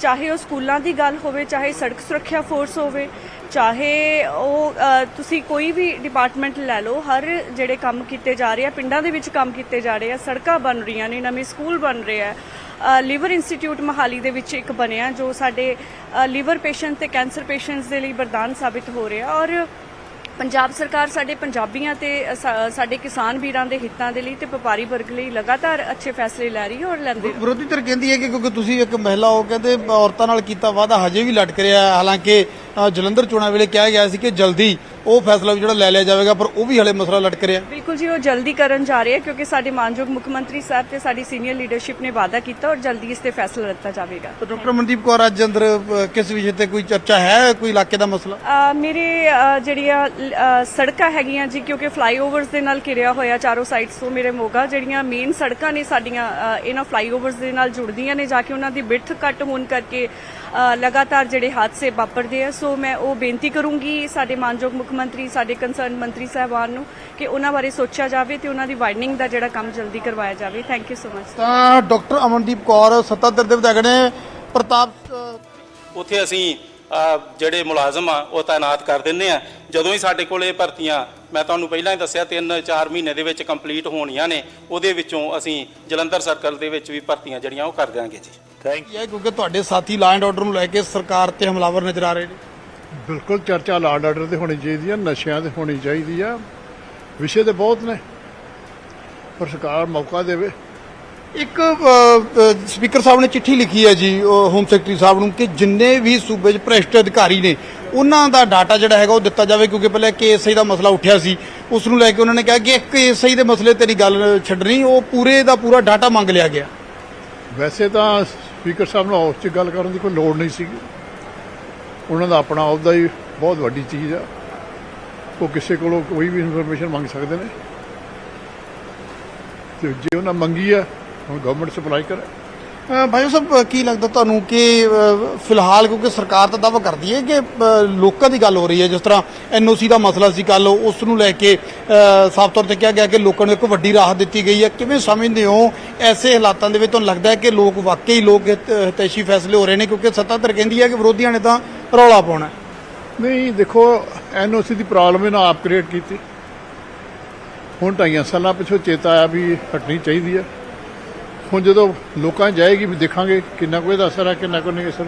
ਚਾਹੇ ਉਹ ਸਕੂਲਾਂ ਦੀ ਗੱਲ ਹੋਵੇ ਚਾਹੇ ਸੜਕ ਸੁਰੱਖਿਆ ਫੋਰਸ ਹੋਵੇ ਚਾਹੇ ਉਹ ਤੁਸੀਂ ਕੋਈ ਵੀ ਡਿਪਾਰਟਮੈਂਟ ਲੈ ਲਓ ਹਰ ਜਿਹੜੇ ਕੰਮ ਕੀਤੇ ਜਾ ਰਹੇ ਆ ਪਿੰਡਾਂ ਦੇ ਵਿੱਚ ਕੰਮ ਕੀਤੇ ਜਾ ਰਹੇ ਆ ਸੜਕਾਂ ਬਣ ਰਹੀਆਂ ਨੇ ਨਵੇਂ ਸਕੂਲ ਬਣ ਰਹੇ ਆ ਅ, ਲਿਵਰ ਇੰਸਟੀਚਿਊਟ ਮਹਾਲੀ ਦੇ ਵਿੱਚ ਇੱਕ ਬਣਿਆ ਜੋ ਸਾਡੇ ਅ, ਲਿਵਰ ਪੇਸ਼ੈਂਟ ਤੇ ਕੈਂਸਰ ਪੇਸ਼ੈਂਟਸ ਦੇ ਲਈ ਵਰਦਾਨ ਸਾਬਿਤ ਹੋ ਰਿਹਾ ਔਰ ਪੰਜਾਬ ਸਰਕਾਰ ਸਾਡੇ ਪੰਜਾਬੀਆਂ ਤੇ ਸਾਡੇ ਕਿਸਾਨ ਵੀਰਾਂ ਦੇ ਹਿੱਤਾਂ ਦੇ ਲਈ ਤੇ ਵਪਾਰੀ ਵਰਗ ਲਈ ਲਗਾਤਾਰ ਅੱਛੇ ਫੈਸਲੇ ਲੈ ਰਹੀ ਹੈ ਔਰ ਲੈਂਦੇ। ਵਿਰੋਧੀ ਧਿਰ ਕਹਿੰਦੀ ਹੈ ਕਿ ਕਿਉਂਕਿ ਤੁਸੀਂ ਇੱਕ ਮਹਿਲਾ ਹੋ ਕਹਿੰਦੇ ਔਰਤਾਂ ਨਾਲ ਕੀਤਾ ਵਾਅਦਾ ਹਜੇ ਵੀ ਲਟਕ ਰਿਹਾ ਹੈ। ਹਾਲਾਂਕਿ ਜਲੰਧਰ ਚੋਣਾਂ ਵੇਲੇ ਕਿਹਾ ਗਿਆ ਸੀ ਕਿ ਜਲਦੀ ਉਹ ਫੈਸਲਾ ਜਿਹੜਾ ਲੈ ਲਿਆ ਜਾਵੇਗਾ ਪਰ ਉਹ ਵੀ ਹਲੇ ਮਸਲਾ ਲਟਕ ਰਿਹਾ। ਬਿਲਕੁਲ ਜੀ ਉਹ ਜਲਦੀ ਕਰਨ ਜਾ ਰਹੇ ਹੈ ਕਿਉਂਕਿ ਸਾਡੇ ਮਾਨਯੋਗ ਮੁੱਖ ਮੰਤਰੀ ਸਾਹਿਬ ਤੇ ਸਾਡੀ ਸੀਨੀਅਰ ਲੀਡਰਸ਼ਿਪ ਨੇ ਵਾਅਦਾ ਕੀਤਾ ਔਰ ਜਲਦੀ ਇਸ ਤੇ ਫੈਸਲਾ ਲਿੱਤਾ ਜਾਵੇਗਾ। ਤਾਂ ਡਾਕਟਰ ਮਨਦੀਪ ਕੌਰ ਅੱਜ ਅੰਦਰ ਕਿਸ ਵਿਸ਼ੇ ਤੇ ਕੋਈ ਚਰਚਾ ਹੈ ਕੋਈ ਇਲਾਕੇ ਦਾ ਮਸਲਾ? ਮੇਰੇ ਜਿਹੜੀਆਂ ਸੜਕਾਂ ਹੈਗੀਆਂ ਜੀ ਕਿਉਂਕਿ ਫਲਾਈਓਵਰਸ ਦੇ ਨਾਲ ਘਿਰਿਆ ਹੋਇਆ ਚਾਰੋਂ ਸਾਈਡਸ ਤੋਂ ਮੇਰੇ ਮੋਗਾ ਜਿਹੜੀਆਂ ਮੇਨ ਸੜਕਾਂ ਨੇ ਸਾਡੀਆਂ ਇਹਨਾਂ ਫਲਾਈਓਵਰਸ ਦੇ ਨਾਲ ਜੁੜਦੀਆਂ ਨੇ ਜਾ ਕੇ ਉਹਨਾਂ ਦੀ ਬਿੜਥ ਘੱਟ ਹੋਣ ਕਰਕੇ ਲਗਾਤਾਰ ਜਿਹੜੇ ਹਾਦਸੇ ਵਾਪਰਦੇ ਆ। ਸੋ ਮੈਂ ਉਹ ਬੇਨਤੀ ਕਰੂੰਗੀ ਸਾਡੇ ਮਾਨਯੋਗ ਮੁੱਖ ਮੰਤਰੀ ਸਾਡੇ ਕੰਸਰਨ ਮੰਤਰੀ ਸਾਹਿਬਾਨ ਨੂੰ ਕਿ ਉਹਨਾਂ ਬਾਰੇ ਸੋਚਿਆ ਜਾਵੇ ਤੇ ਉਹਨਾਂ ਦੀ ਵਾਈਡਨਿੰਗ ਦਾ ਜਿਹੜਾ ਕੰਮ ਜਲਦੀ ਕਰਵਾਇਆ ਜਾਵੇ। ਥੈਂਕ ਯੂ ਸੋ ਮਚ ਤਾਂ ਡਾਕਟਰ ਅਮਨਦੀਪ ਕੌਰ ਸੱਤਾਧਰ ਦੇ ਵਿਧਾਇਕ ਨੇ ਪ੍ਰਤਾਪ ਉੱਥੇ ਅਸੀਂ ਜਿਹੜੇ ਮੁਲਾਜ਼ਮ ਆ ਉਹ ਤਾਇਨਾਤ ਕਰ ਦਿੰਨੇ ਆ। ਜਦੋਂ ਹੀ ਸਾਡੇ ਕੋਲ ਇਹ ਭਰਤੀਆਂ ਮੈਂ ਤੁਹਾਨੂੰ ਪਹਿਲਾਂ ਹੀ ਦੱਸਿਆ 3-4 ਮਹੀਨੇ ਦੇ ਵਿੱਚ ਕੰਪਲੀਟ ਹੋਣੀਆਂ ਨੇ ਉਹਦੇ ਵਿੱਚੋਂ ਅਸੀਂ ਜਲੰਧਰ ਸਰਕਲ ਦੇ ਵਿੱਚ ਵੀ ਭਰਤੀਆਂ ਜਿਹੜੀਆਂ ਉਹ ਕਰ ਦਿਆਂਗੇ ਜੀ। ਇਹ ਹੈ ਕਿਉਂਕਿ ਤੁਹਾਡੇ ਸਾਥੀ ਐਂਡ ਆਰਡਰ ਨੂੰ ਲੈ ਕੇ ਸਰਕਾਰ ਤੇ ਹਮਲਾਵਰ ਨਜ਼ਰ ਆ ਰਹੇ ਨੇ। ਬਿਲਕੁਲ ਚਰਚਾ ਲਾਡ ਆਰਡਰ ਤੇ ਹੋਣੀ ਚਾਹੀਦੀ ਆ ਨਸ਼ਿਆਂ ਤੇ ਹੋਣੀ ਚਾਹੀਦੀ ਆ। ਵਿਸ਼ੇ ਤੇ ਬਹੁਤ ਨੇ ਪਰ ਸਰਕਾਰ ਮੌਕਾ ਦੇਵੇ। ਇੱਕ ਸਪੀਕਰ ਸਾਹਿਬ ਨੇ ਚਿੱਠੀ ਲਿਖੀ ਹੈ ਜੀ ਹੋਮ ਸੈਕਟਰੀ ਸਾਹਿਬ ਨੂੰ ਕਿ ਜਿੰਨੇ ਵੀ ਸੂਬੇ 'ਚ ਭ੍ਰਿਸ਼ਟ ਅਧਿਕਾਰੀ ਨੇ ਉਹਨਾਂ ਦਾ ਡਾਟਾ ਜਿਹੜਾ ਹੈਗਾ ਉਹ ਦਿੱਤਾ ਜਾਵੇ ਕਿਉਂਕਿ ਪਹਿਲਾਂ ਕੇਐਸਆਈ ਦਾ ਮਸਲਾ ਉੱਠਿਆ ਸੀ। ਉਸ ਨੂੰ ਲੈ ਕੇ ਉਹਨਾਂ ਨੇ ਕਿਹਾ ਕਿ ਇੱਕ ਕੇਐਸਆਈ ਦੇ ਮਸਲੇ ਤੇ ਨਹੀਂ ਗੱਲ ਛੱਡਣੀ ਉਹ ਪੂਰੇ ਦਾ ਪੂਰਾ ਡਾਟਾ ਮੰਗ ਲਿਆ ਗਿਆ। ਵੈਸੇ ਤਾਂ ਸਪੀਕਰ ਸਾਹਿਬ ਨੂੰ ਹਾਊਸ 'ਚ ਗੱਲ ਕਰਨ ਦੀ ਕੋਈ ਲੋੜ ਨਹੀਂ ਸੀਗੀ। ਉਹਨਾਂ ਦਾ ਆਪਣਾ ਅਹੁਦਾ ਹੀ ਬਹੁਤ ਵੱਡੀ ਚੀਜ਼ ਆ। ਉਹ ਕਿਸੇ ਕੋਲੋਂ ਕੋਈ ਵੀ ਇਨਫੋਰਮੇਸ਼ਨ ਮੰਗ ਸਕਦੇ ਨੇ। ਤੇ ਜੇ ਉਹਨਾਂ ਮੰਗੀ ਆ ਹੁਣ ਗਵਰਨਮੈਂਟ ਸਪਲਾਈ ਕਰੇ। ਭਾਈ ਸਾਹਿਬ ਕੀ ਲੱਗਦਾ ਤੁਹਾਨੂੰ ਕਿ ਫਿਲਹਾਲ ਕਿਉਂਕਿ ਸਰਕਾਰ ਤਾਂ ਦਾਅਵਾ ਕਰਦੀ ਹੈ ਕਿ ਲੋਕਾਂ ਦੀ ਗੱਲ ਹੋ ਰਹੀ ਹੈ, ਜਿਸ ਤਰ੍ਹਾਂ ਐਨਓਸੀ ਦਾ ਮਸਲਾ ਸੀ ਕੱਲ ਉਸ ਨੂੰ ਲੈ ਕੇ ਸਾਫ਼ ਤੌਰ ਤੇ ਕਿਹਾ ਗਿਆ ਕਿ ਲੋਕਾਂ ਨੂੰ ਇੱਕ ਵੱਡੀ ਰਾਹਤ ਦਿੱਤੀ ਗਈ ਹੈ। ਕਿਵੇਂ ਸਮਝਦੇ ਹੋ ਐਸੇ ਹਾਲਾਤਾਂ ਦੇ ਵਿੱਚ ਤੁਹਾਨੂੰ ਲੱਗਦਾ ਹੈ ਕਿ ਲੋਕ ਵਾਕਈ ਲੋਕ ਹਿਤ- ਹਿਤੈਸ਼ੀ ਫੈਸਲੇ ਹੋ ਰਹੇ ਨੇ? ਕਿਉਂਕਿ ਸੱਤਾ ਧਿਰ ਕਹਿੰਦੀ ਹੈ ਕਿ ਵਿਰੋਧੀਆਂ ਨੇ ਤਾਂ ਰੌਲਾ ਪਾਉਣਾ। ਨਹੀਂ ਦੇਖੋ ਐਨਓਸੀ ਦੀ ਪ੍ਰੋਬਲਮ ਇਹਨਾਂ ਆਪ ਕ੍ਰੀਏਟ ਕੀਤੀ। ਹੁਣ ਢਾਈਆਂ ਸਾਲਾਂ ਪਿਛੋਂ ਚੇਤਾ ਆਇਆ ਵੀ ਹਟਣੀ ਚਾਹੀਦੀ ਹੈ। ਹੁਣ ਜਦੋਂ ਲੋਕਾਂ ਜਾਏਗੀ ਵੀ ਦੇਖਾਂਗੇ ਕਿੰਨਾ ਕੋਈ ਦਾ ਅਸਰ ਹੈ ਕਿੰਨਾ ਕੋਈ ਨਹੀਂ ਅਸਰ।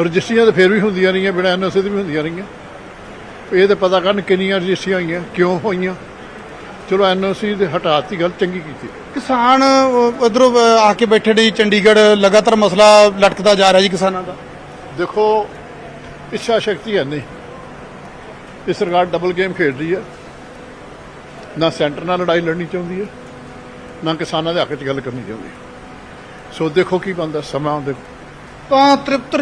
ਰਜਿਸਟਰੀਆਂ ਤਾਂ ਫਿਰ ਵੀ ਹੁੰਦੀਆਂ ਰਹੀਆਂ ਬਿਨਾਂ ਐਨਓਸੀ ਦੇ ਵੀ ਹੁੰਦੀਆਂ ਰਹੀਆਂ। ਇਹ ਤਾਂ ਪਤਾ ਕਰਨ ਕਿੰਨੀਆਂ ਰਜਿਸਟਰੀਆਂ ਹੋਈਆਂ ਕਿਉਂ ਹੋਈਆਂ। ਚਲੋ ਐਨਓਸੀ ਦੇ ਹਟਾਤੀ ਗੱਲ ਚੰਗੀ ਕੀਤੀ। ਕਿਸਾਨ ਉਧਰੋਂ ਆ ਕੇ ਬੈਠੇ ਨੇ ਚੰਡੀਗੜ੍ਹ ਲਗਾਤਾਰ ਮਸਲਾ ਲਟਕਦਾ ਜਾ ਰਿਹਾ ਜੀ ਕਿਸਾਨਾਂ ਦਾ। ਦੇਖੋ ਇੱਛਾ ਸ਼ਕਤੀ ਹੈ ਨਹੀਂ। ਇਹ ਸਰਕਾਰ ਡਬਲ ਗੇਮ ਖੇਡ ਰਹੀ ਹੈ। ਨਾ ਸੈਂਟਰ ਨਾਲ ਲੜਾਈ ਲੜਨੀ ਚਾਹੁੰਦੀ ਹੈ, ਨਾ ਕਿਸਾਨਾਂ ਦੇ ਹੱਕ 'ਚ ਗੱਲ ਕਰਨੀ ਚਾਹੁੰਦੀ ਸੋ ਦੇਖੋ ਕੀ ਬਣਦਾ ਸਮਾਂ ਉਹਦੇ ਤਾਂ ਤ੍ਰਿਪਤ